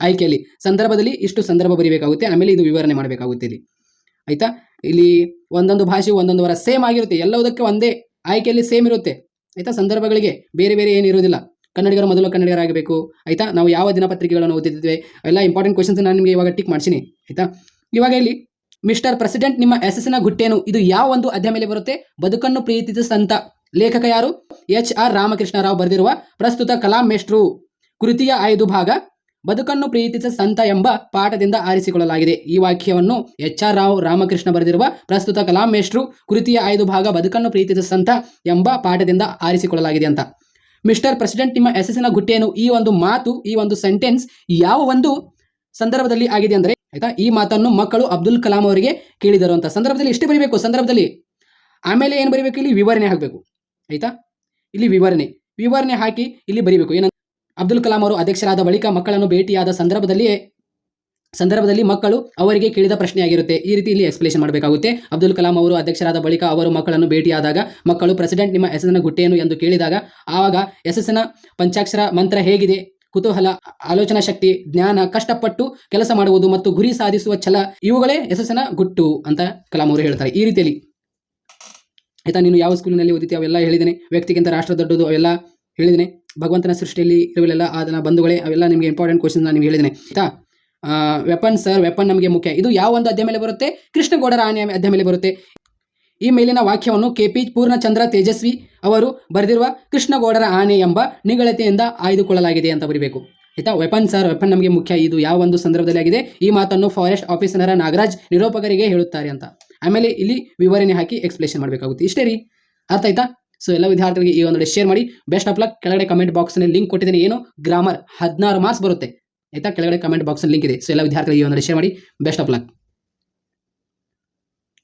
ಆಯ್ಕೆಯಲ್ಲಿ. ಸಂದರ್ಭದಲ್ಲಿ ಇಷ್ಟು ಸಂದರ್ಭ ಬರೀಬೇಕಾಗುತ್ತೆ. ಆಮೇಲೆ ಇದು ವಿವರಣೆ ಮಾಡಬೇಕಾಗುತ್ತೆ ಇಲ್ಲಿ. ಆಯ್ತಾ? ಇಲ್ಲಿ ಒಂದೊಂದು ಭಾಷೆ ಒಂದೊಂದು ವರ ಸೇಮ್ ಆಗಿರುತ್ತೆ. ಎಲ್ಲದಕ್ಕೆ ಒಂದೇ ಆಯ್ಕೆಯಲ್ಲಿ ಸೇಮ್ ಇರುತ್ತೆ. ಆಯ್ತಾ? ಸಂದರ್ಭಗಳಿಗೆ ಬೇರೆ ಬೇರೆ ಏನು ಇರೋದಿಲ್ಲ ಕನ್ನಡಿಗರು ಮೊದಲು ಕನ್ನಡಿಗರಾಗಬೇಕು. ಆಯ್ತಾ? ನಾವು ಯಾವ ದಿನಪತ್ರಿಕೆಗಳನ್ನು ಓದಿದ್ದೇವೆ? ಎಲ್ಲ ಇಂಪಾರ್ಟೆಂಟ್ ಕ್ವಶನ್ಸ್ ನಾನು ನಿಮಗೆ ಇವಾಗ ಟಿಕ್ ಮಾಡ್ತೀನಿ. ಆಯ್ತಾ? ಇವಾಗ ಇಲ್ಲಿ ಮಿಸ್ಟರ್ ಪ್ರೆಸಿಡೆಂಟ್ ನಿಮ್ಮ ಯಶಸ್ಸಿನ ಗುಟ್ಟೇನು? ಇದು ಯಾವ ಒಂದು ಅಧ್ಯಾಯ ಮೇಲೆ ಬರುತ್ತೆ? ಬದುಕನ್ನು ಪ್ರೀತಿಸಿದ ಸಂತ. ಲೇಖಕ ಯಾರು? ಎಚ್ ಆರ್ ರಾಮಕೃಷ್ಣರಾವ್ ಬರೆದಿರುವ ಪ್ರಸ್ತುತ ಕಲಾಂ ಮೇಷ್ಟ್ರು. ಕೃತಿಯ ಐದು ಭಾಗ. ಬದುಕನ್ನು ಪ್ರೀತಿಸಿದ ಸಂತ ಎಂಬ ಪಾಠದಿಂದ ಆರಿಸಿಕೊಳ್ಳಲಾಗಿದೆ. ಈ ವಾಕ್ಯವನ್ನು ಎಚ್ ಆರ್ ರಾವ್ ರಾಮಕೃಷ್ಣ ಬರೆದಿರುವ ಪ್ರಸ್ತುತ ಕಲಾಂ ಮೇಷ್ಟ್ರು, ಕೃತಿಯ ಐದು ಭಾಗ, ಬದುಕನ್ನು ಪ್ರೀತಿಸ ಸಂತ ಎಂಬ ಪಾಠದಿಂದ ಆರಿಸಿಕೊಳ್ಳಲಾಗಿದೆ ಅಂತ. ಮಿಸ್ಟರ್ ಪ್ರೆಸಿಡೆಂಟ್ ನಿಮ್ಮ ಯಶಸ್ಸಿನ ಗುಟ್ಟೇನು? ಈ ಒಂದು ಮಾತು, ಈ ಒಂದು ಸೆಂಟೆನ್ಸ್ ಯಾವ ಒಂದು ಸಂದರ್ಭದಲ್ಲಿ ಆಗಿದೆ ಅಂದರೆ ಆಯ್ತಾ? ಈ ಮಾತನ್ನು ಮಕ್ಕಳು ಅಬ್ದುಲ್ ಕಲಾಂ ಅವರಿಗೆ ಕೇಳಿದರು ಅಂತ ಸಂದರ್ಭದಲ್ಲಿ ಎಷ್ಟು ಬರೀಬೇಕು, ಸಂದರ್ಭದಲ್ಲಿ ಆಮೇಲೆ ಏನು ಬರೀಬೇಕು? ಇಲ್ಲಿ ವಿವರಣೆ ಹಾಕಬೇಕು. ಆಯ್ತಾ? ಇಲ್ಲಿ ವಿವರಣೆ. ವಿವರಣೆ ಹಾಕಿ ಇಲ್ಲಿ ಬರೀಬೇಕು. ಏನ ಅಬ್ದುಲ್ ಕಲಾಂ ಅವರು ಅಧ್ಯಕ್ಷರಾದ ಬಳಿಕ ಮಕ್ಕಳನ್ನು ಭೇಟಿಯಾದ ಸಂದರ್ಭದಲ್ಲಿ ಸಂದರ್ಭದಲ್ಲಿ ಮಕ್ಕಳು ಅವರಿಗೆ ಕೇಳಿದ ಪ್ರಶ್ನೆಯಾಗಿರುತ್ತೆ ಈ ರೀತಿ ಇಲ್ಲಿ ಎಕ್ಸ್ಪ್ಲೇಷನ್ ಮಾಡಬೇಕಾಗುತ್ತೆ. ಅಬ್ದುಲ್ ಕಲಾಂ ಅವರು ಅಧ್ಯಕ್ಷರಾದ ಬಳಿಕ ಅವರು ಮಕ್ಕಳನ್ನು ಭೇಟಿಯಾದಾಗ, ಮಕ್ಕಳು ಪ್ರೆಸಿಡೆಂಟ್ ನಿಮ್ಮ ಹೆಸರಿನ ಗುಟ್ಟೇನು ಎಂದು ಕೇಳಿದಾಗ, ಆವಾಗ ಯಶಸ್ಸಿನ ಪಂಚಾಕ್ಷರ ಮಂತ್ರ ಹೇಗಿದೆ? ಕುತೂಹಲ, ಆಲೋಚನಾ ಶಕ್ತಿ, ಜ್ಞಾನ, ಕಷ್ಟಪಟ್ಟು ಕೆಲಸ ಮಾಡುವುದು ಮತ್ತು ಗುರಿ ಸಾಧಿಸುವ ಛಲ, ಇವುಗಳೇ ಯಶಸ್ಸಿನ ಗುಟ್ಟು ಅಂತ ಕಲಾಂ ಅವರು ಹೇಳ್ತಾರೆ. ಈ ರೀತಿಯಲ್ಲಿ ಆಯ್ತಾ, ನೀನು ಯಾವ ಸ್ಕೂಲಿನಲ್ಲಿ ಓದಿತಿ ಅವೆಲ್ಲ ಹೇಳಿದ್ದೇನೆ. ವ್ಯಕ್ತಿಗಿಂತ ರಾಷ್ಟ್ರ ದೊಡ್ಡದು ಅವೆಲ್ಲ ಹೇಳಿದ್ದೇನೆ. ಭಗವಂತನ ಸೃಷ್ಟಿಯಲ್ಲಿ ಇರುವೆಲ್ಲ ಅದನ್ನ ಬಂಧುಗಳೇ, ಅವೆಲ್ಲ ನಿಮಗೆ ಇಂಪಾರ್ಟೆಂಟ್ ಕ್ವಶನ್ ನಾನು ಹೇಳಿದ್ದೇನೆ. ಆಯ್ತಾ ವೆಪನ್ ಸರ್ ವೆಪನ್ ನಮಗೆ ಮುಖ್ಯ. ಇದು ಯಾವ ಒಂದು ಅಧ್ಯಯ ಮೇಲೆ ಬರುತ್ತೆ? ಕೃಷ್ಣಗೌಡರ ಆನೆ ಅಧ್ಯಾಯ ಮೇಲೆ ಬರುತ್ತೆ. ಈ ಮೇಲಿನ ವಾಕ್ಯವನ್ನು ಕೆ ಪಿ ಪೂರ್ಣಚಂದ್ರ ತೇಜಸ್ವಿ ಅವರು ಬರೆದಿರುವ ಕೃಷ್ಣಗೌಡರ ಆನೆ ಎಂಬ ನಿಗಳತೆಯಿಂದ ಆಯ್ದುಕೊಳ್ಳಲಾಗಿದೆ ಅಂತ ಬರಿಬೇಕು. ಆಯ್ತಾ? ವೆಪನ್ ಸರ್ ವೆಪನ್ ನಮಗೆ ಮುಖ್ಯ. ಇದು ಯಾವ ಒಂದು ಸಂದರ್ಭದಲ್ಲಿ ಆಗಿದೆ? ಈ ಮಾತನ್ನು ಫಾರೆಸ್ಟ್ ಆಫೀಸರ್ ನಾಗರಾಜ್ ನಿರೂಪಕರಿಗೆ ಹೇಳುತ್ತಾರೆ ಅಂತ. ಆಮೇಲೆ ಇಲ್ಲಿ ವಿವರಣೆ ಹಾಕಿ ಎಕ್ಸ್ಪ್ಲೇಷನ್ ಮಾಡಬೇಕಾಗುತ್ತೆ. ಇಷ್ಟೇ ರೀ. ಅರ್ಥ ಆಯ್ತಾ? ಸೊ ಎಲ್ಲ ವಿದ್ಯಾರ್ಥಿಗಳಿಗೆ ಈ ಒಂದು ಶೇರ್ ಮಾಡಿ. ಬೆಸ್ಟ್ ಆಫ್ ಲಕ್ ಕೆಳಗಡೆ ಕಮೆಂಟ್ ಬಾಕ್ಸ್ನಲ್ಲಿ ಲಿಂಕ್ ಕೊಟ್ಟಿದ್ದೀನಿ. ಏನು? ಗ್ರಾಮರ್ ಹದಿನಾರು ಮಾರ್ಕ್ಸ್ ಬರುತ್ತೆ. ಆಯ್ತಾ? ಕೆಳಗಡೆ ಕಮೆಂಟ್ ಬಾಕ್ಸ್ನಲ್ಲಿ ಲಿಂಕ್ ಇದೆ. ಸೊ ಎಲ್ಲ ವಿದ್ಯಾರ್ಥಿಗಳಿಗೆ ಈ ಒಂದು ಶೇರ್ ಮಾಡಿ. Best of luck